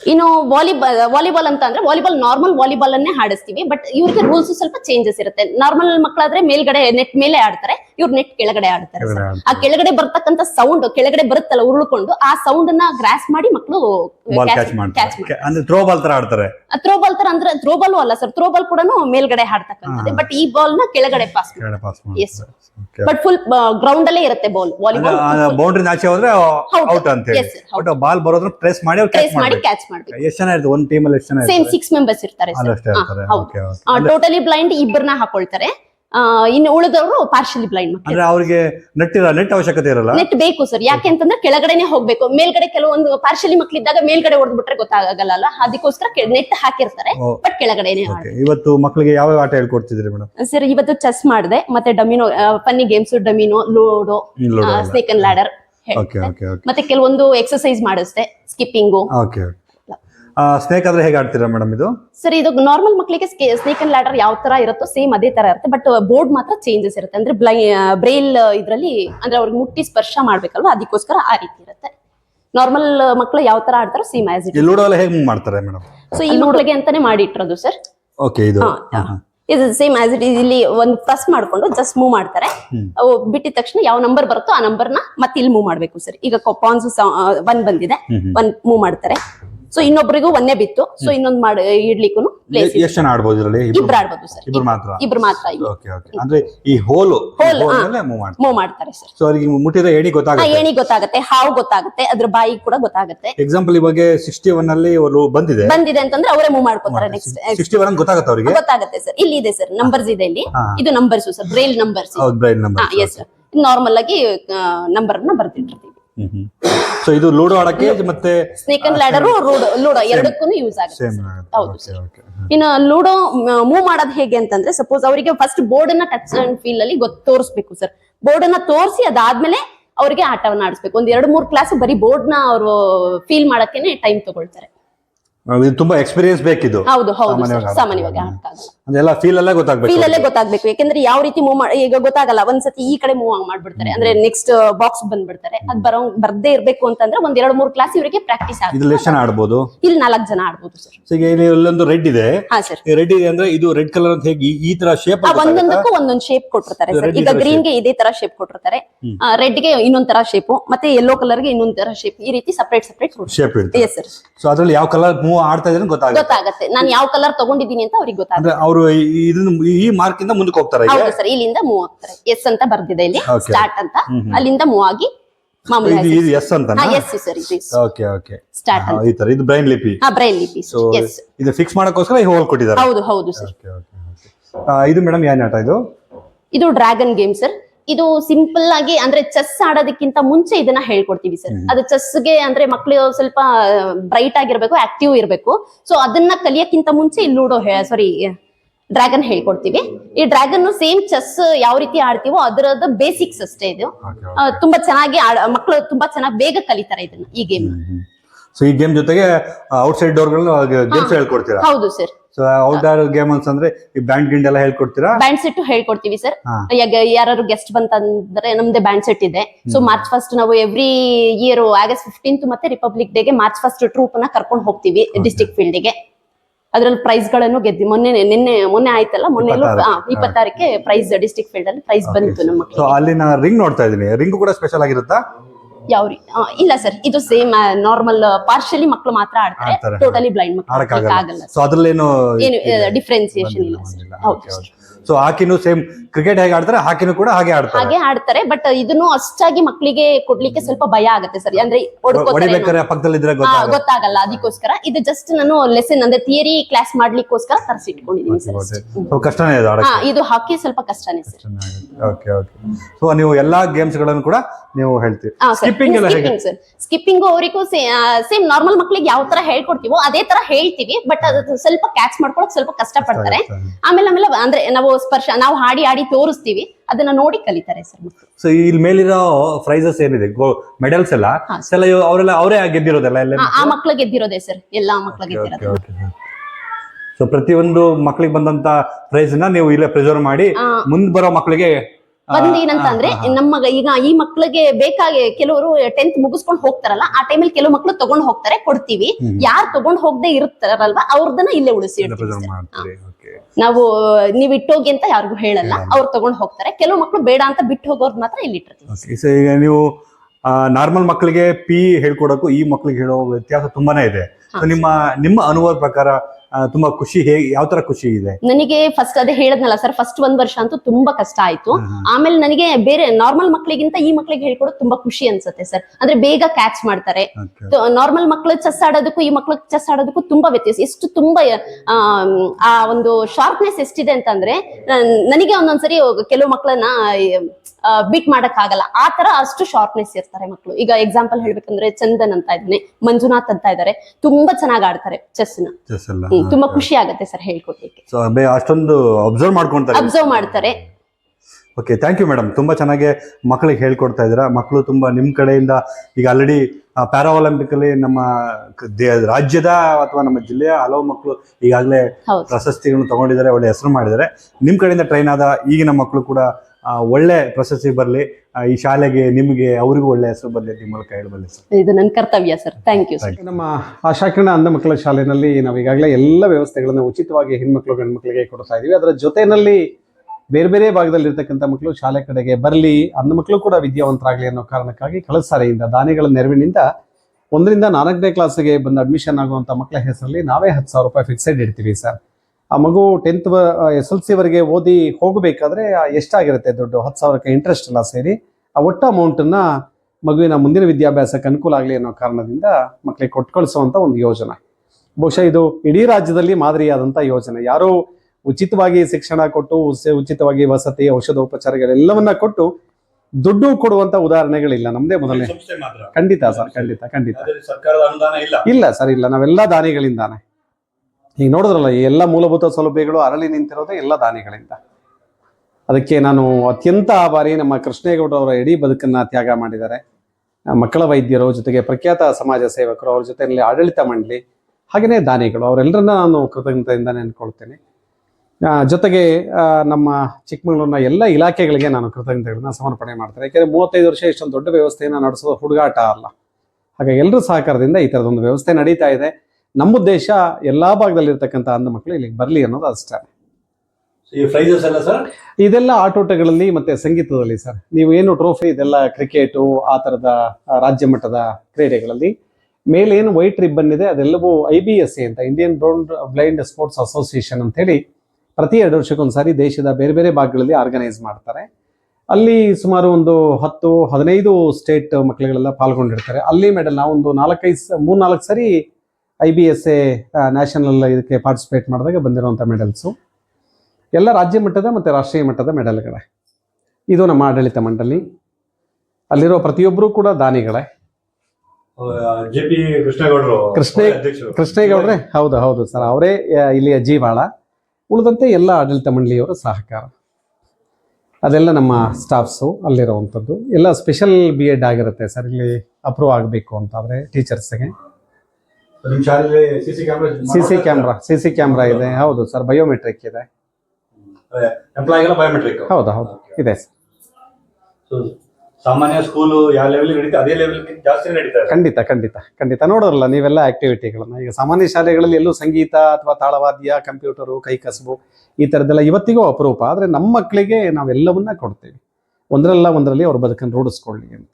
ಇನ್ನು ವಾಲಿಬಾಲ್ ವಾಲಿಬಾಲ್ ಅಂತ ಅಂದ್ರೆ ವಾಲಿಬಾಲ್ ನಾರ್ಮಲ್ ವಾಲಿಬಾಲ್ ಅನ್ನೇ ಆಡಿಸ್ತೀವಿ ಬಟ್ ಇವ್ರಿಗೆ ರೂಲ್ಸ್ ಸ್ವಲ್ಪ ಚೇಂಜಸ್ ಇರುತ್ತೆ. ನಾರ್ಮಲ್ ಮಕ್ಕಳಾದ್ರೆ ಮೇಲ್ಗಡೆ ನೆಟ್ ಮೇಲೆ ಆಡ್ತಾರೆ ಇವ್ರು ನೆಟ್ ಕೆಳಗಡೆ ಆಡ್ತಾರೆ. ಆ ಕೆಳಗಡೆ ಬರ್ತಕ್ಕಂತ ಸೌಂಡ್ ಕೆಳಗಡೆ ಬರುತ್ತಲ್ಲ ಉರುಳ್ಕೊಂಡು ಆ ಸೌಂಡ್ ಅನ್ನ ಗ್ರಾಸ್ ಮಾಡಿ ಮಕ್ಕಳು ಥ್ರೋಬಾಲ್ ಕ್ಯಾಚ್ ತರ ಆಡ್ತಾರೆ. ಥ್ರೋಬಾಲ್ ತರ ಅಂದ್ರೆ ಥ್ರೋಬಾಲ್ ಅಲ್ಲ ಸರ್ ಥ್ರೋಬಾಲ್ ಕೂಡ ಮೇಲ್ಗಡೆ ಆಡ್ತಕ್ಕಂಥದ್ದು ಬಟ್ ಈ ಬಾಲ್ನ ಕೆಳಗಡೆ pass yes. But full ground ಅಲ್ಲೇ ಇರುತ್ತೆ ಬಾಲ್ ವಾಲಿಬಾಲ್ ಬೌಂಡ್ರಿ ಆಚೆ ಹೋದ್ರೆ ಹೌದು. ಔಟ್ ಅಂತ ಹೇಳಿ. ಬಾಲ್ ಬರೋದ್ರ ಪ್ರೆಸ್ ಮಾಡಿ ಕ್ಯಾಚ್ ಟ್ರೇಸ್ ಮಾಡಿ ಮಾಡ್ಬೇಕು. ಕ್ಯಾಚ್ ಮಾಡ್ಬೇಕು. ಎಷ್ಟು ಜನ ಇರ್ತದೆ ಒಂದ್ ಟೀಮ್ ಅಲ್ಲಿ ಎಷ್ಟು ಜನ ಸೇಮ್ ಸಿಕ್ಸ್ ಮೆಂಬರ್ಸ್ ಇರ್ತಾರೆ sir. ಅಲ್ಲಷ್ಟೇ ಹಾ, ಇರ್ತಾರೆ. ಹೌದು. ಓಕೆ ಓಕೆ ಟೋಟಲಿ ಬ್ಲೈಂಡ್ ಇಬ್ಬರನ್ನ ಹಾಕೊಳ್ತಾರೆ. ಆ, ಇನ್ನು ಉಳಿದವರು ಪಾರ್ಶಿಯಲಿ ಬ್ಲೈಂಡ್ ಮಕ್ಕಳು ಅಂದ್ರೆ ಅವ್ರಿಗೆ ನೆಟ್ ಇರ ನೆಟ್ ಅವಶ್ಯಕತೆ ಇರಲ್ಲ? ನೆಟ್ ಬೇಕು ಸರ್ ಯಾಕೆ ಅಂತಂದ್ರೆ ಕೆಳಗಡೆನೆ ಹೋಗ್ಬೇಕು. ಮೇಲ್ಗಡೆ ಕೆಲವೊಂದು ಪಾರ್ಷಲಿ ಮಕ್ಕಳಿದ್ದಾಗ ಮೇಲ್ಗಡೆ ಹೊಡೆದ್ಬಿಟ್ರೆ ಗೊತ್ತಾಗಲ್ಲ ಅದಕ್ಕೋಸ್ಕರ ನೆಟ್ ಹಾಕಿರ್ತಾರೆ. ಓ. ಬಟ್ ಕೆಳಗಡೆನೆ ಓಕೆ ಇವತ್ತು ಮಕ್ಕಳಿಗೆ ಯಾವ ಆಟ ಹೇಳ್ಕೊಡ್ತಿದ್ರಿ ಮೇಡಮ್? ಸರ್ ಇವತ್ತು ಚೆಸ್ ಮಾಡಿದೆ ಮತ್ತೆ domino funny games domino ludo snake and ladder okay okay okay ಮತ್ತೆ ಕೆಲವೊಂದು ಎಕ್ಸರ್ಸೈಸ್ ಮಾಡಿಸ್ದೆ ಸ್ಕಿಪ್ಪಿಂಗು ಓಕೆ ಸ್ನೇಕ್ ಆದ್ರೆ ಹೇಗೆ ಆಡ್ತೀರಾ ಮೇಡಮ್ ಇದು? ಸರ್ ಇದು ನಾರ್ಮಲ್ ಮಕ್ಕಳಿಗೆ ಸ್ನೇಕ್ ಅಂಡ್ ಲ್ಯಾಡರ್ ಯಾವ ತರ ಇರುತ್ತೋ ಸೇಮ್ ಅದೇ ತರ ಇರುತ್ತೆ. ಬಟ್ ಬೋರ್ಡ್ ಮಾತ್ರ ಚೇಂಜಸ್ ಇರುತ್ತೆ. ಅಂದ್ರೆ ಬ್ಲೈ ಬ್ರೈಲ್ ಇದ್ರಲ್ಲಿ ಅಂದ್ರೆ ಅವ್ರಿಗೆ ಮುಟ್ಟಿ ಸ್ಪರ್ಶ ಮಾಡ್ಬೇಕಲ್ವ? ಅದಕ್ಕೋಸ್ಕರ ಆ ರೀತಿ ಇರುತ್ತೆ. ನಾರ್ಮಲ್ ಮಕ್ಕಳು ಯಾವ ತರ ಆಡ್ತಾರೋ ಸೇಮ್ ಆಸ್ ಇಟ್ ಲೂಡೋ ಎಲ್ಲ ಹೇಗೆ ಮೂವ್ ಮಾಡ್ತಾರೆ ಮೇಡಮ್ ಸೊ ಈ ಮಕ್ಕಳಿಗೆ ಅಂತಾನೆ ಮಾಡಿ ಇಟ್ಟಿರೋದು ಸರ್ ಓಕೆ ಇದು ಇದು ಸೇಮ್ ಆಸ್ ಇಟ್ ಇಲ್ಲಿ ಒಂದು ಪ್ರೆಸ್ ಮಾಡ್ಕೊಂಡು ಜಸ್ಟ್ ಮೂವ್ ಮಾಡ್ತಾರೆ. ಅವು ಬಿಟ್ಟಿದ ತಕ್ಷಣ ಯಾವ ನಂಬರ್ ಬರುತ್ತೋ ಆ ನಂಬರ್ನ ಮತ್ತೆ ಇಲ್ಲಿ ಮೂವ್ ಮಾಡ್ಬೇಕು ಸರ್ ಈಗ ಪಾನ್ಸ್ ಒನ್ ಬಂದಿದೆ. ಒನ್ ಮೂವ್ ಮಾಡ್ತಾರೆ. ಸೊ ಇನ್ನೊಬ್ರಿಗೂ ಒಂದೇ ಬಿತ್ತು. ಸೊ ಇನ್ನೊಂದ್ ಮಾಡಿ ಇಡ್ಲಿಕ್ಕೂ ಪ್ಲೇಸ್ ಎಷ್ಟು ಜನ ಆಡ್ಬೋದು ಇದರಲ್ಲಿ? ಇಬ್ರು? ಆಡ್ಬೋದು ಸರ್. ಇಬ್ರು ಮಾತ್ರ? ಇಬ್ರು ಮಾತ್ರ ಓಕೆ ಓಕೆ ಅಂದ್ರೆ ಈ ಹೋಲು ಹೋಲ್. ಮೂವ್ ಮಾಡ್ತಾರೆ. ಸರ್. ಸೊ ಅವ್ರಿಗೆ ಮುಟ್ಟಿದ ಏಣಿ ಗೊತ್ತಾಗುತ್ತೆ. ಏಣಿ ಗೊತ್ತಾಗುತ್ತೆ ಹಾವು ಗೊತ್ತಾಗುತ್ತೆ ಅದ್ರ ಬಾಯಿ ಕೂಡ ಗೊತ್ತಾಗುತ್ತೆ. ಎಕ್ಸಾಂಪಲ್ ಇವಾಗ ಸಿಕ್ಸ್ಟಿ ಒನ್ ಅಲ್ಲಿ ಅವರು ಬಂದಿದೆ. ಬಂದಿದೆ ಅಂತಂದ್ರೆ ಅವರೇ ಮೂವ್ ಮಾಡ್ಕೊತಾರೆ ನೆಕ್ಸ್ಟ್ ಸಿಕ್ಸ್ಟಿ ಒನ್ ಗೊತ್ತಾಗುತ್ತೆ ಅವರಿಗೆ? ಗೊತ್ತಾಗುತ್ತೆ ಸರ್. ಇಲ್ಲಿ ಇದೆ ಸರ್ ನಂಬರ್ಸ್ ಇದೆ ಇಲ್ಲಿ. ಇದು numbers sir braille numbers braille number yes normal ಆಗಿ ನಂಬರ್ನ ಸೊ ಇದು ಲೂಡೋ ಆಡಕ್ಕೆ ಮತ್ತೆ ಸ್ನೇಕ್ ಅಂಡ್ ಲ್ಯಾಡರ್ ಲೂಡೋ ಎರಡಕ್ಕೂ ಯೂಸ್ ಆಗುತ್ತೆ. ಹೌದು. ಸರ್ ಇನ್ನು ಲೂಡೋ ಮೂವ್ ಮಾಡೋದು ಹೇಗೆ ಅಂತಂದ್ರೆ ಸಪೋಸ್ ಅವರಿಗೆ ಫಸ್ಟ್ ಬೋರ್ಡ್ ಅನ್ನ ಟಚ್ ಅಂಡ್ ಫೀಲ್ ಅಲ್ಲಿ ಗೊತ್ತು ತೋರಿಸ್ಬೇಕು ಸರ್ ಬೋರ್ಡ್ ಅನ್ನ ತೋರಿಸಿ ಅದಾದ್ಮೇಲೆ ಅವರಿಗೆ ಆಟವನ್ನ ಆಡಿಸ್ಬೇಕು. ಒಂದ್ ಎರಡು ಮೂರು ಕ್ಲಾಸ್ ಬರೀ ಬೋರ್ಡ್ನ ಅವರು ಫೀಲ್ ಮಾಡಕ್ಕೇನೆ ಟೈಮ್ ತಗೊಳ್ತಾರೆ. ಇದು ತುಂಬಾ ಎಕ್ಸ್ಪೀರಿಯನ್ಸ್ ಬೇಕಿದು. ಹೌದು ಹೌದು ಸಾಮಾನ್ಯವಾಗಿ ಅದೆಲ್ಲ ಫೀಲ್ ಅಲ್ಲೇ ಗೊತ್ತಾಗ್ಬೇಕು ಫೀಲ್ ಅಲ್ಲೇ ಗೊತ್ತಾಗ್ಬೇಕು ಯಾಕಂದ್ರೆ ಯಾವ ರೀತಿ ಮೂವ್ ಮಾಡಿ ಈಗ ಗೊತ್ತಾಗಲ್ಲ ಒಂದ್ಸತಿ ಈ ಕಡೆ ಮೂವ್ ಮಾಡ್ಬಿಡ್ತಾರೆ. ಅಂದ್ರೆ ನೆಕ್ಸ್ಟ್ ಬಾಕ್ಸ್ ಬಂದ್ಬಿಡ್ತಾರೆ. ಅದ್ ಬರೋ ಬರ್ದೇ ಇರ್ಬೇಕು ಅಂತಂದ್ರೆ ಒಂದ್ ಎರಡ್ ಮೂರ್ ಕ್ಲಾಸ್ ಇವರಿಗೆ ಪ್ರಾಕ್ಟೀಸ್ ಆಗುತ್ತೆ ಇದ್ರಲ್ಲಿ ಎಷ್ಟು ಜನ ಆಡ್ಬೋದು? ಇಲ್ಲಿ ನಾಲ್ಕು ಜನ ಆಡ್ಬೋದು ಸರ್ ಸೊ ಈಗ ಇಲ್ಲಿ ಇಲ್ಲೊಂದು ರೆಡ್ ಇದೆ. ಹಾ ಸರ್ ರೆಡ್ ಇದೆ ಅಂದ್ರೆ ಇದು ರೆಡ್ ಕಲರ್ ಅಂತ ಹೇಗೆ ಈ- ಈ ತರ ಶೇಪ್ ಆ ಒಂದೊಂದಕ್ಕೂ ಒಂದೊಂದ್ ಶೇಪ್ ಕೊಟ್ಟಿರ್ತಾರೆ ಸರ್ ಈಗ ಗ್ರೀನ್ಗೆ ಇದೇ ತರ ಶೇಪ್ ಕೊಟ್ಟಿರ್ತಾರೆ. ರೆಡ್ಗೆ ಇನ್ನೊಂದ್ ತರ ಶೇಪ್ ಮತ್ತೆ ಯೆಲ್ಲೋ ಕಲರ್ಗೆ ಇನ್ನೊಂದ್ ತರ ಶೇಪ್ ಈ ರೀತಿ ಸಪರೇಟ್ ಸಪರೇಟ್ ಶೇಪ್ ಇರುತ್ತೆ. ಎಸ್ ಸರ್ ಸೊ ಅದ್ರಲ್ಲಿ ಯಾವ ಕಲರ್ ಮೂವ್ ಆಡ್ತಾ ಇದ್ರೆ ಗೊತ್ತಾಗುತ್ತೆ ಗೊತ್ತಾಗತ್ತೆ. ನಾನು ಯಾವ ಕಲರ್ ತಗೊಂಡಿದ್ದೀನಿ ಅಂತ ಅವ್ರಿಗೆ ಗೊತ್ತಾಗುತ್ತೆ. ಅಂದ್ರೆ ಅವರು ಇದನ್ನ ಈ ಮಾರ್ಕ್ ಇಂದ ಮುಂದಕ್ಕೆ ಹೋಗ್ತಾರೆ ಹೌದು ಸರ್ ಇಲ್ಲಿಂದ ಮೂವ್ ಆಗ್ತಾರೆ. ಎಸ್ ಅಂತ ಬರ್ದಿದೆ ಇಲ್ಲಿ. Okay. ಸ್ಟಾರ್ಟ್ ಅಂತ. ಅಲ್ಲಿಂದ ಮೂವ್ ಆಗಿ ಮಾಮೂಲಿ ಇದು ಇದು ಎಸ್ ಅಂತ ಎಸ್ ಸರ್ ಇದು ಓಕೆ ಓಕೆ ಸ್ಟಾರ್ಟ್ ಅಂತ. ಈ ತರ. ಇದು ಬ್ರೈನ್ ಲಿಪಿ. ಹಾ ಬ್ರೈನ್ ಲಿಪಿ ಸೊ ಎಸ್ ಇದು ಫಿಕ್ಸ್ ಮಾಡಕ್ಕೋಸ್ಕರ ಈ ಹೋಲ್ ಕೊಟ್ಟಿದ್ದಾರೆ. ಹೌದು ಹೌದು ಸರ್ Okay, okay, okay. ಆ, ಇದು ಮೇಡಮ್ ಏನ್ ಆಟ ಇದು? ಇದು ಡ್ರ್ಯಾಗನ್ ಗೇಮ್ ಸರ್ ಇದು ಸಿಂಪಲ್ ಆಗಿ ಅಂದ್ರೆ ಚೆಸ್ ಆಡೋದಕ್ಕಿಂತ ಮುಂಚೆ ಇದನ್ನ ಹೇಳ್ಕೊಡ್ತೀವಿ ಸರ್ ಅದು ಚೆಸ್ಗೆ ಅಂದ್ರೆ ಮಕ್ಳು ಸ್ವಲ್ಪ ಬ್ರೈಟ್ ಆಗಿರ್ಬೇಕು ಆಕ್ಟಿವ್ ಇರ್ಬೇಕು. ಸೊ ಅದನ್ನ ಕಲಿಯಕ್ಕಿಂತ ಮುಂಚೆ ಇಲ್ಲಿ ಲೂಡೋ ಸಾರಿ ಡ್ರ್ಯಾಗನ್ ಹೇಳ್ಕೊಡ್ತೀವಿ. ಈ ಡ್ರ್ಯಾಗನ್ ಸೇಮ್ ಚೆಸ್ ಯಾವ ರೀತಿ ಆಡ್ತೀವೋ ಅದರದ ಬೇಸಿಕ್ಸ್ ಅಷ್ಟೇ ಇದು. ತುಂಬಾ ಚೆನ್ನಾಗಿ ಮಕ್ಕಳು ಮಕ್ಳು ತುಂಬಾ ಚೆನ್ನಾಗಿ ಬೇಗ ಕಲಿತಾರೆ ಇದನ್ನ ಈ ಗೇಮ್ ಸೊ ಈ ಗೇಮ್ ಜೊತೆಗೆ ಔಟ್ಸೈಡ್ ಡೋರ್ ಗೇಮ್ಸ್ ಹೇಳ್ಕೊಡ್ತೀರಾ? ಹೌದು ಸರ್ ಸೊ ಔಟ್ಡೋರ್ ಗೇಮ್ ಅಂತಂದ್ರೆ ಈ ಬ್ಯಾಂಡ್ ಗಿಂಡ್ ಎಲ್ಲ ಹೇಳ್ಕೊಡ್ತೀರಾ? ಬ್ಯಾಂಡ್ ಸೆಟ್ ಹೇಳ್ಕೊಡ್ತೀವಿ ಸರ್ ಯಾರು ಗೆಸ್ಟ್ ಬಂತಂದ್ರೆ ನಮ್ದೇ ಬ್ಯಾಂಡ್ ಸೆಟ್ ಇದೆ. ಸೊ ಮಾರ್ಚ್ ಫಸ್ಟ್ ನಾವು ಎವ್ರಿ ಇಯರ್ ಆಗಸ್ಟ್ ಫಿಫ್ಟೀನ್ತ್ ಮತ್ತೆ ರಿಪಬ್ಲಿಕ್ ಡೇಗೆ ಮಾರ್ಚ್ ಫಸ್ಟ್ ಟ್ರೂಪ್ನ ಕರ್ಕೊಂಡು ಹೋಗ್ತೀವಿ ಡಿಸ್ಟಿಕ್ ಫೀಲ್ಡ್ಗೆ. ಅದ್ರಲ್ಲಿ ಪ್ರೈಸ್ಗಳನ್ನು ಗೆದ್ದಿ ಮೊನ್ನೆ ನಿನ್ನೆ ಮೊನ್ನೆ ಆಯ್ತಲ್ಲ ಮೊನ್ನೆ ಇಪ್ಪತ್ತಾರು. ಇಪ್ಪತ್ತಾರಕ್ಕೆ. ಪ್ರೈಸ್ ಡಿಸ್ಟಿಕ್ ಫೀಲ್ಡ್ ಅಲ್ಲಿ ಪ್ರೈಸ್ ಬಂತು ನಮ್ಮ ಸೊ ಅಲ್ಲಿ ನಾ ರಿಂಗ್ ನೋಡ್ತಾ ಇದೀನಿ ರಿಂಗ್ ಕೂಡ ಸ್ಪೆಷಲ್ ಆಗಿರುತ್ತಾ? ಯಾವ ಇಲ್ಲ ಸರ್ ಇದು ಸೇಮ್ ನಾರ್ಮಲ್ ಪಾರ್ಷಲಿ ಮಕ್ಕಳು ಮಾತ್ರ ಆಡ್ತಾರೆ. ಟೋಟಲಿ ಬ್ಲೈಂಡ್ ಮಕ್ಕಳು ಆಗಲ್ಲ ಸೊ ಅದ್ರಲ್ಲೇನು ಏನು ಡಿಫ್ರೆನ್ಸಿಯೇಷನ್ ಇಲ್ಲ ಸರ್. ಹೌದು ಸೊ ಹಾಕಿನೂ ಸೇಮ್ ಕ್ರಿಕೆಟ್ ಹೇಗೆ ಆಡ್ತಾರೆ ಹಾಕಿನೂ ಕೂಡ ಹಾಗೆ ಆಡ್ತಾರೆ. ಹಾಗೆ ಆಡ್ತಾರೆ ಬಟ್ ಇದನ್ನು ಅಷ್ಟಾಗಿ ಮಕ್ಕಳಿಗೆ ಕೊಡ್ಲಿಕ್ಕೆ ಸ್ವಲ್ಪ ಭಯ ಆಗುತ್ತೆ ಸರ್. ಅಂದ್ರೆ ಹೊಡಿಬೇಕಾದ್ರೆ ಪಕ್ಕದಲ್ಲಿ ಇದ್ರೆ ಗೊತ್ತಾಗುತ್ತೆ ಗೊತ್ತಾಗಲ್ಲ. ಅದಕ್ಕೋಸ್ಕರ. ಇದು ಜಸ್ಟ್ ನಾನು ಲೆಸನ್ ಅಂದ್ರೆ ಥಿಯರಿ ಕ್ಲಾಸ್ ಮಾಡ್ಲಿಕ್ಕೋಸ್ಕರ ತರಿಸಿಟ್ಕೊಂಡಿದ್ದೀನಿ ಸರ್. ಅಷ್ಟೇ. ಸೊ ಕಷ್ಟನೇ ಇದೆ ಹಾ ಇದು ಹಾಕಿ ಸ್ವಲ್ಪ ಕಷ್ಟನೇ ಸರ್. ಓಕೆ ಓಕೆ ಸೊ ನೀವು ಎಲ್ಲಾ ಗೇಮ್ಸ್ಗಳನ್ನು ಕೂಡ ನೀವು ಹೇಳ್ತೀವಿ ಸ್ಕಿಪ್ಪಿಂಗ್ ಎಲ್ಲ ಹೇಗೆ? ಸ್ಕಿಪ್ಪಿಂಗ್ ಸರ್. ಸ್ಕಿಪ್ಪಿಂಗ್ ಅವರಿಗೂ ಸೇಮ್ ನಾರ್ಮಲ್ ಮಕ್ಕಳಿಗೆ ಯಾವ ತರ ಹೇಳ್ಕೊಡ್ತೀವೋ ಅದೇ ತರ ಹೇಳ್ತೀವಿ ಬಟ್ ಅದು ಸ್ವಲ್ಪ ಕ್ಯಾಚ್ ಮಾಡ್ಕೊಳಕ್ ಸ್ವಲ್ಪ ಕಷ್ಟ ಪಡ್ತಾರೆ ಆಮೇಲೆ ಆಮೇಲೆ ಅಂದ್ರೆ ನಾವು ಸ್ಪರ್ಶ ನಾವು ಹಾಡಿ ಹಾಡಿ ತೋರಿಸ್ತೀವಿ ಅದನ್ನ ನೋಡಿ ಕಲಿತಾರೆ ಸರ್ ಮಕ್ಕಳು. ಸೊ ಇಲ್ಲಿ ಮೇಲಿರೋ ಪ್ರೈಸಸ್ ಏನಿದೆ? ಮೆಡಲ್ಸ್ ಎಲ್ಲ. ಎಲ್ಲ ಅವರೆಲ್ಲ ಅವರೇ ಗೆದ್ದಿರೋದಲ್ಲ ಎಲ್ಲ? ಆ- ಮಕ್ಳು ಗೆದ್ದಿರೋದೇ ಸರ್ ಎಲ್ಲಾ ಮಕ್ಳು ಗೆದ್ದಿರೋದು. ಸೊ ಪ್ರತಿಯೊಂದು ಮಕ್ಕಳಿಗೆ ಬಂದಂತ ಪ್ರೈಸ್ನ ನೀವು ಇಲ್ಲೇ ಪ್ರಿಸರ್ವ್ ಮಾಡಿ. ಮುಂದ್ ಬರೋ ಮಕ್ಕಳಿಗೆ ಒಂದ್ ಏನಂತಂದ್ರೆ ನಮ್ಮ ಈಗ ಈ ಮಕ್ಳಿಗೆ ಬೇಕಾಗಿ ಕೆಲವರು ಟೆಂತ್ ಮುಗಿಸ್ಕೊಂಡು ಹೋಗ್ತಾರಲ್ಲ ಆ ಟೈಮಲ್ಲಿ ಕೆಲವು ಮಕ್ಳು ತಗೊಂಡ್ ಹೋಗ್ತಾರೆ ಕೊಡ್ತೀವಿ. ಯಾರು ತಗೊಂಡ್ ಹೋಗದೆ ಇರ್ತಾರಲ್ವಾ ಅವ್ರದನ್ನ ಇಲ್ಲೇ ಉಳಿಸಿ ನಾವು ನೀವ್ ಇಟ್ಟೋಗಿ ಅಂತ ಯಾರಿಗೂ ಹೇಳಲ್ಲ ಅವ್ರು ತಗೊಂಡ್ ಹೋಗ್ತಾರೆ. ಕೆಲವು ಮಕ್ಳು ಬೇಡ ಅಂತ ಬಿಟ್ಟು ಹೋಗೋರ್ ಮಾತ್ರ ಇಲ್ಲಿ ಇಟ್ಟಿರ್ತೀವಿ ಈಗ ನೀವು ನಾರ್ಮಲ್ ಮಕ್ಕಳಿಗೆ ಪಿ ಹೇಳ್ಕೊಡಕ್ಕೂ ಈ ಮಕ್ಳಿಗೆ ಹೇಳೋ ವ್ಯತ್ಯಾಸ ತುಂಬಾನೇ ಇದೆ. ನಿಮ್ಮ ನಿಮ್ಮ ಅನುಭವದ ಪ್ರಕಾರ ತುಂಬಾ ಖುಷಿ ಹೇಗೆ ಯಾವ ತರ ಖುಷಿ ಇದೆ? ನನಗೆ ಫಸ್ಟ್ ಅದೇ ಹೇಳದ್ನಲ್ಲ ಸರ್ ಫಸ್ಟ್ ಒಂದ್ ವರ್ಷ ಅಂತೂ ತುಂಬಾ ಕಷ್ಟ ಆಯ್ತು. ಆಮೇಲೆ ನನಗೆ ಬೇರೆ ನಾರ್ಮಲ್ ಮಕ್ಳಿಗಿಂತ ಈ ಮಕ್ಳಿಗೆ ಹೇಳ್ಕೊಡೋದು ತುಂಬಾ ಖುಷಿ ಅನ್ಸುತ್ತೆ ಸರ್ ಅಂದ್ರೆ ಬೇಗ ಕ್ಯಾಚ್ ಮಾಡ್ತಾರೆ. ನಾರ್ಮಲ್ ಮಕ್ಳು ಚೆಸ್ ಆಡೋದಕ್ಕೂ ಈ ಮಕ್ಳು ಚೆಸ್ ಆಡೋದಕ್ಕೂ ತುಂಬಾ ವ್ಯತ್ಯಾಸ. ಎಷ್ಟು ತುಂಬಾ ಆ ಒಂದು ಶಾರ್ಪ್ನೆಸ್ ಎಷ್ಟಿದೆ ಅಂತಂದ್ರೆ ನನಗೆ ನನಗೆ ಒಂದೊಂದ್ಸರಿ ಕೆಲವು ಮಕ್ಳನ್ನ ಬೀಟ್ ಮಾಡಕ್ ಆಗಲ್ಲ ಆ ತರ ಅಷ್ಟು ಶಾರ್ಪ್ನೆಸ್ ಇರ್ತಾರೆ ಮಕ್ಳು. ಈಗ ಎಕ್ಸಾಂಪಲ್ ಹೇಳ್ಬೇಕಂದ್ರೆ ಚಂದನ್ ಅಂತ ಇದ್ದಾನೆ ಮಂಜುನಾಥ್ ಅಂತ ಇದ್ದಾರೆ ತುಂಬಾ ಚೆನ್ನಾಗಿ ಆಡ್ತಾರೆ ಚೆಸ್ನ. ತುಂಬಾ ಖುಷಿ ಆಗುತ್ತೆ ಸರ್ ಹೇಳ್ಕೊಡ್ಲಿಕ್ಕೆ ಸೊ ಅಷ್ಟೊಂದು ಅಬ್ಸರ್ವ್ ಮಾಡ್ಕೊಂತಾರೆ ಅಬ್ಸರ್ವ್ ಮಾಡ್ತಾರೆ. ಓಕೆ ಥ್ಯಾಂಕ್ ಯು ಮೇಡಮ್ ತುಂಬಾ ಚೆನ್ನಾಗಿ ಮಕ್ಕಳಿಗೆ ಹೇಳ್ಕೊಡ್ತಾ ಇದ್ದೀರಾ. ಮಕ್ಕಳು ತುಂಬಾ ನಿಮ್ಮ ಕಡೆಯಿಂದ ಈಗ ಆಲ್ರೆಡಿ ಪ್ಯಾರಾ ಒಲಿಂಪಿಕ್ ಅಲ್ಲಿ ನಮ್ಮ ರಾಜ್ಯದ ಅಥವಾ ನಮ್ಮ ಜಿಲ್ಲೆಯ ಹಲವು ಮಕ್ಕಳು ಈಗಾಗಲೇ ಪ್ರಶಸ್ತಿಗಳನ್ನು ತಗೊಂಡಿದ್ದಾರೆ ಒಳ್ಳೆ ಹೆಸರು ಮಾಡಿದ್ದಾರೆ. ನಿಮ್ಮ ಕಡೆಯಿಂದ ಟ್ರೈನ್ ಆದ ಈಗಿನ ಮಕ್ಕಳು ಕೂಡ ಒಳ್ಳೆ ಪ್ರಶಸ್ತಿ ಬರಲಿ. ಈ ಶಾಲೆಗೆ ನಿಮಗೆ ಅವರಿಗೂ ಒಳ್ಳೆ ಹೆಸರು ಬರಲಿ ನಿಮ್ಮ ಮೂಲಕ ಹೇಳಬಲ್ಲಿ ಸರ್. ಇದು ನನ್ನ ಕರ್ತವ್ಯ ಸರ್. ಥ್ಯಾಂಕ್ ಯು ಸರ್ ನಮ್ಮ ಆಶಾಕಿರಣ ಅಂಧ ಮಕ್ಕಳ ಶಾಲೆಯಲ್ಲಿ ನಾವು ಈಗಾಗಲೇ ಎಲ್ಲ ವ್ಯವಸ್ಥೆಗಳನ್ನು ಉಚಿತವಾಗಿ ಹೆಣ್ಮಕ್ಳು ಗಂಡು ಮಕ್ಕಳಿಗೆ ಕೊಡ್ತಾ ಇದೀವಿ. ಅದರ ಜೊತೆಯಲ್ಲಿ ಬೇರೆ ಬೇರೆ ಭಾಗದಲ್ಲಿ ಇರ್ತಕ್ಕಂಥ ಮಕ್ಕಳು ಶಾಲೆ ಕಡೆಗೆ ಬರಲಿ ಅಂಧ ಮಕ್ಕಳು ಕೂಡ ವಿದ್ಯಾವಂತರಾಗಲಿ ಅನ್ನೋ ಕಾರಣಕ್ಕಾಗಿ ಕಳಸಾರೆಯಿಂದ ದಾನಿಗಳ ನೆರವಿನಿಂದ ಒಂದರಿಂದ ನಾಲ್ಕನೇ ಕ್ಲಾಸ್ಗೆ ಬಂದು ಅಡ್ಮಿಷನ್ ಆಗುವಂಥ ಮಕ್ಕಳ ಹೆಸರಲ್ಲಿ ನಾವೇ ಹತ್ತು ಸಾವಿರ ರೂಪಾಯಿ ಫಿಕ್ಸೆಡ್ ಇಡ್ತೀವಿ ಸರ್. ಆ ಮಗು ಟೆಂತ್ ಎಸ್ ಎಲ್ ಸಿ ವರೆಗೆ ಓದಿ ಹೋಗಬೇಕಾದ್ರೆ ಎಷ್ಟಾಗಿರುತ್ತೆ ದುಡ್ಡು? ಹತ್ತು ಸಾವಿರಕ್ಕೆ ಇಂಟ್ರೆಸ್ಟ್ ಎಲ್ಲ ಸೇರಿ ಆ ಒಟ್ಟು ಅಮೌಂಟನ್ನ ಮಗುವಿನ ಮುಂದಿನ ವಿದ್ಯಾಭ್ಯಾಸಕ್ಕೆ ಅನುಕೂಲ ಆಗಲಿ ಅನ್ನೋ ಕಾರಣದಿಂದ ಮಕ್ಕಳಿಗೆ ಕೊಟ್ಟು ಕಳಿಸುವಂಥ ಒಂದು ಯೋಜನೆ. ಬಹುಶಃ ಇದು ಇಡೀ ರಾಜ್ಯದಲ್ಲಿ ಮಾದರಿಯಾದಂಥ ಯೋಜನೆ. ಯಾರು ಉಚಿತವಾಗಿ ಶಿಕ್ಷಣ ಕೊಟ್ಟು ಉಚಿತವಾಗಿ ವಸತಿ ಔಷಧೋಪಚಾರಗಳೆಲ್ಲವನ್ನ ಕೊಟ್ಟು ದುಡ್ಡು ಕೊಡುವಂತ ಉದಾಹರಣೆಗಳಿಲ್ಲ. ನಮ್ದೇ ಮೊದಲನೇ. ಖಂಡಿತ ಸರ್ ಖಂಡಿತ ಖಂಡಿತ. ಇಲ್ಲ ಸರ್ ಇಲ್ಲ. ನಾವೆಲ್ಲ ದಾನಿಗಳಿಂದಾನೆ. ಈಗ ನೋಡಿದ್ರಲ್ಲ, ಈ ಎಲ್ಲ ಮೂಲಭೂತ ಸೌಲಭ್ಯಗಳು ಅರಳಿ ನಿಂತಿರೋದೇ ಎಲ್ಲ ದಾನಿಗಳಿಂದ. ಅದಕ್ಕೆ ನಾನು ಅತ್ಯಂತ ಆಭಾರಿ ನಮ್ಮ ಕೃಷ್ಣೇಗೌಡರವರ ಇಡೀ ಬದುಕನ್ನ ತ್ಯಾಗ ಮಾಡಿದ್ದಾರೆ. ಮಕ್ಕಳ ವೈದ್ಯರು ಜೊತೆಗೆ ಪ್ರಖ್ಯಾತ ಸಮಾಜ ಸೇವಕರು, ಅವ್ರ ಜೊತೆಯಲ್ಲಿ ಆಡಳಿತ ಮಂಡಳಿ ಹಾಗೆಯೇ ದಾನಿಗಳು, ಅವರೆಲ್ಲರನ್ನ ನಾನು ಕೃತಜ್ಞತೆಯಿಂದ ನೆನ್ಕೊಳ್ತೇನೆ. ಜೊತೆಗೆ ನಮ್ಮ ಚಿಕ್ಕಮಗಳೂರಿನ ಎಲ್ಲ ಇಲಾಖೆಗಳಿಗೆ ನಾನು ಕೃತಜ್ಞತೆಗಳನ್ನ ಸಮರ್ಪಣೆ ಮಾಡ್ತೇನೆ. ಯಾಕೆಂದರೆ ಮೂವತ್ತೈದು ವರ್ಷ ಇಷ್ಟೊಂದು ದೊಡ್ಡ ವ್ಯವಸ್ಥೆಯನ್ನು ನಡೆಸೋದು ಹುಡುಗಾಟ ಅಲ್ಲ. ಹಾಗಾಗಿ ಎಲ್ಲರ ಸಹಕಾರದಿಂದ ಈ ಥರದೊಂದು ವ್ಯವಸ್ಥೆ ನಡೀತಾ ಇದೆ. ನಮ್ಮ ಉದ್ದೇಶ ಎಲ್ಲಾ ಭಾಗದಲ್ಲಿರ್ತಕ್ಕಂಥ ಅಂಧ ಮಕ್ಕಳು ಇಲ್ಲಿಗೆ ಬರಲಿ ಅನ್ನೋದು ಅಷ್ಟೇ ಇದೆಲ್ಲ ಆಟೋಟಗಳಲ್ಲಿ ಮತ್ತೆ ಸಂಗೀತದಲ್ಲಿ ಸರ್ ನೀವು ಏನು ಟ್ರೋಫಿ ಇದೆಲ್ಲ ಕ್ರಿಕೆಟು ಆ ಥರದ ರಾಜ್ಯ ಮಟ್ಟದ ಕ್ರೀಡೆಗಳಲ್ಲಿ ಮೇಲೆ ಏನು ವೈಟ್ ರಿಬ್ಬನ್ ಇದೆ ಅದೆಲ್ಲವೂ ಐ ಬಿ ಎಸ್ ಎ ಅಂತ ಇಂಡಿಯನ್ ಬ್ರೌಂಡ್ ಬ್ಲೈಂಡ್ ಸ್ಪೋರ್ಟ್ಸ್ ಅಸೋಸಿಯೇಷನ್ ಅಂತ ಹೇಳಿ ಪ್ರತಿ ಎರಡು ವರ್ಷಕ್ಕೊಂದ್ಸಾರಿ ದೇಶದ ಬೇರೆ ಬೇರೆ ಭಾಗಗಳಲ್ಲಿ ಆರ್ಗನೈಸ್ ಮಾಡ್ತಾರೆ. ಅಲ್ಲಿ ಸುಮಾರು ಒಂದು ಹತ್ತು ಹದಿನೈದು ಸ್ಟೇಟ್ ಮಕ್ಕಳುಗಳೆಲ್ಲ ಪಾಲ್ಗೊಂಡಿರ್ತಾರೆ. ಅಲ್ಲಿ ಮೆಡಲ್ ಒಂದು ನಾಲ್ಕೈದು ಮೂರ್ನಾಲ್ಕು ಮೂರ್ ನಾಲ್ಕು ಸರಿ I B S A national ಇದಕ್ಕೆ ಪಾರ್ಟಿಸಿಪೇಟ್ ಮಾಡಿದಾಗ ಬಂದಿರುವಂಥ ಮೆಡಲ್ಸು ಎಲ್ಲ ರಾಜ್ಯ ಮಟ್ಟದ ಮತ್ತು ರಾಷ್ಟ್ರೀಯ ಮಟ್ಟದ ಮೆಡಲ್ಗಳೇ ಇದು ನಮ್ಮ ಆಡಳಿತ ಮಂಡಳಿ. ಅಲ್ಲಿರೋ ಪ್ರತಿಯೊಬ್ಬರೂ ಕೂಡ ದಾನಿಗಳೇ. ಕೃಷ್ಣೇ ಕೃಷ್ಣೇಗೌಡ್ರೆ? ಹೌದು ಹೌದು ಸರ್. ಅವರೇ ಇಲ್ಲಿಯ ಜೀವಾಳ. ಉಳಿದಂತೆ ಎಲ್ಲ ಆಡಳಿತ ಮಂಡಳಿಯವರ ಸಹಕಾರ. ಅದೆಲ್ಲ ನಮ್ಮ ಸ್ಟಾಫ್ಸು ಅಲ್ಲಿರುವಂಥದ್ದು. ಎಲ್ಲ ಸ್ಪೆಷಲ್ ಬಿ ಎಡ್ ಆಗಿರುತ್ತೆ ಸರ್. ಇಲ್ಲಿ ಅಪ್ರೂವ್ ಆಗಬೇಕು ಅಂತಾದರೆ ಟೀಚರ್ಸ್ಗೆ C C camera C C camera ಇದೆ. ಹೌದು. ಸರ್ ಬಯೋಮೆಟ್ರಿಕ್ ಇದೆ. ಬಯೋಮೆಟ್ರಿಕ್ ಹೌದು ಹೌದು. ಇದೆ ಸರ್. ಸಾಮಾನ್ಯ ಸ್ಕೂಲು ಯಾವ ಲೆವೆಲ್ ನಡೀತಾ ಅದೇ ಲೆವೆಲ್ ಜಾಸ್ತಿ ನಡೀತಾ ಖಂಡಿತ ಖಂಡಿತ ಖಂಡಿತ. ನೋಡೋರಲ್ಲ ನೀವೆಲ್ಲ ಆಕ್ಟಿವಿಟಿಗಳನ್ನ ಈಗ ಸಾಮಾನ್ಯ ಶಾಲೆಗಳಲ್ಲಿ ಎಲ್ಲೂ ಸಂಗೀತ ಅಥವಾ ತಾಳವಾದ್ಯ ಕಂಪ್ಯೂಟರು ಕೈಕಸಬು ಈ ಥರದ್ದೆಲ್ಲ ಇವತ್ತಿಗೂ ಅಪರೂಪ. ಆದರೆ ನಮ್ಮ ಮಕ್ಕಳಿಗೆ ನಾವೆಲ್ಲವನ್ನ ಕೊಡ್ತೀವಿ. ಒಂದರಲ್ಲ ಒಂದರಲ್ಲಿ ಅವ್ರ ಬದುಕನ್ನು ರೂಢಿಸ್ಕೊಳ್ಳಿ ಅಂತ.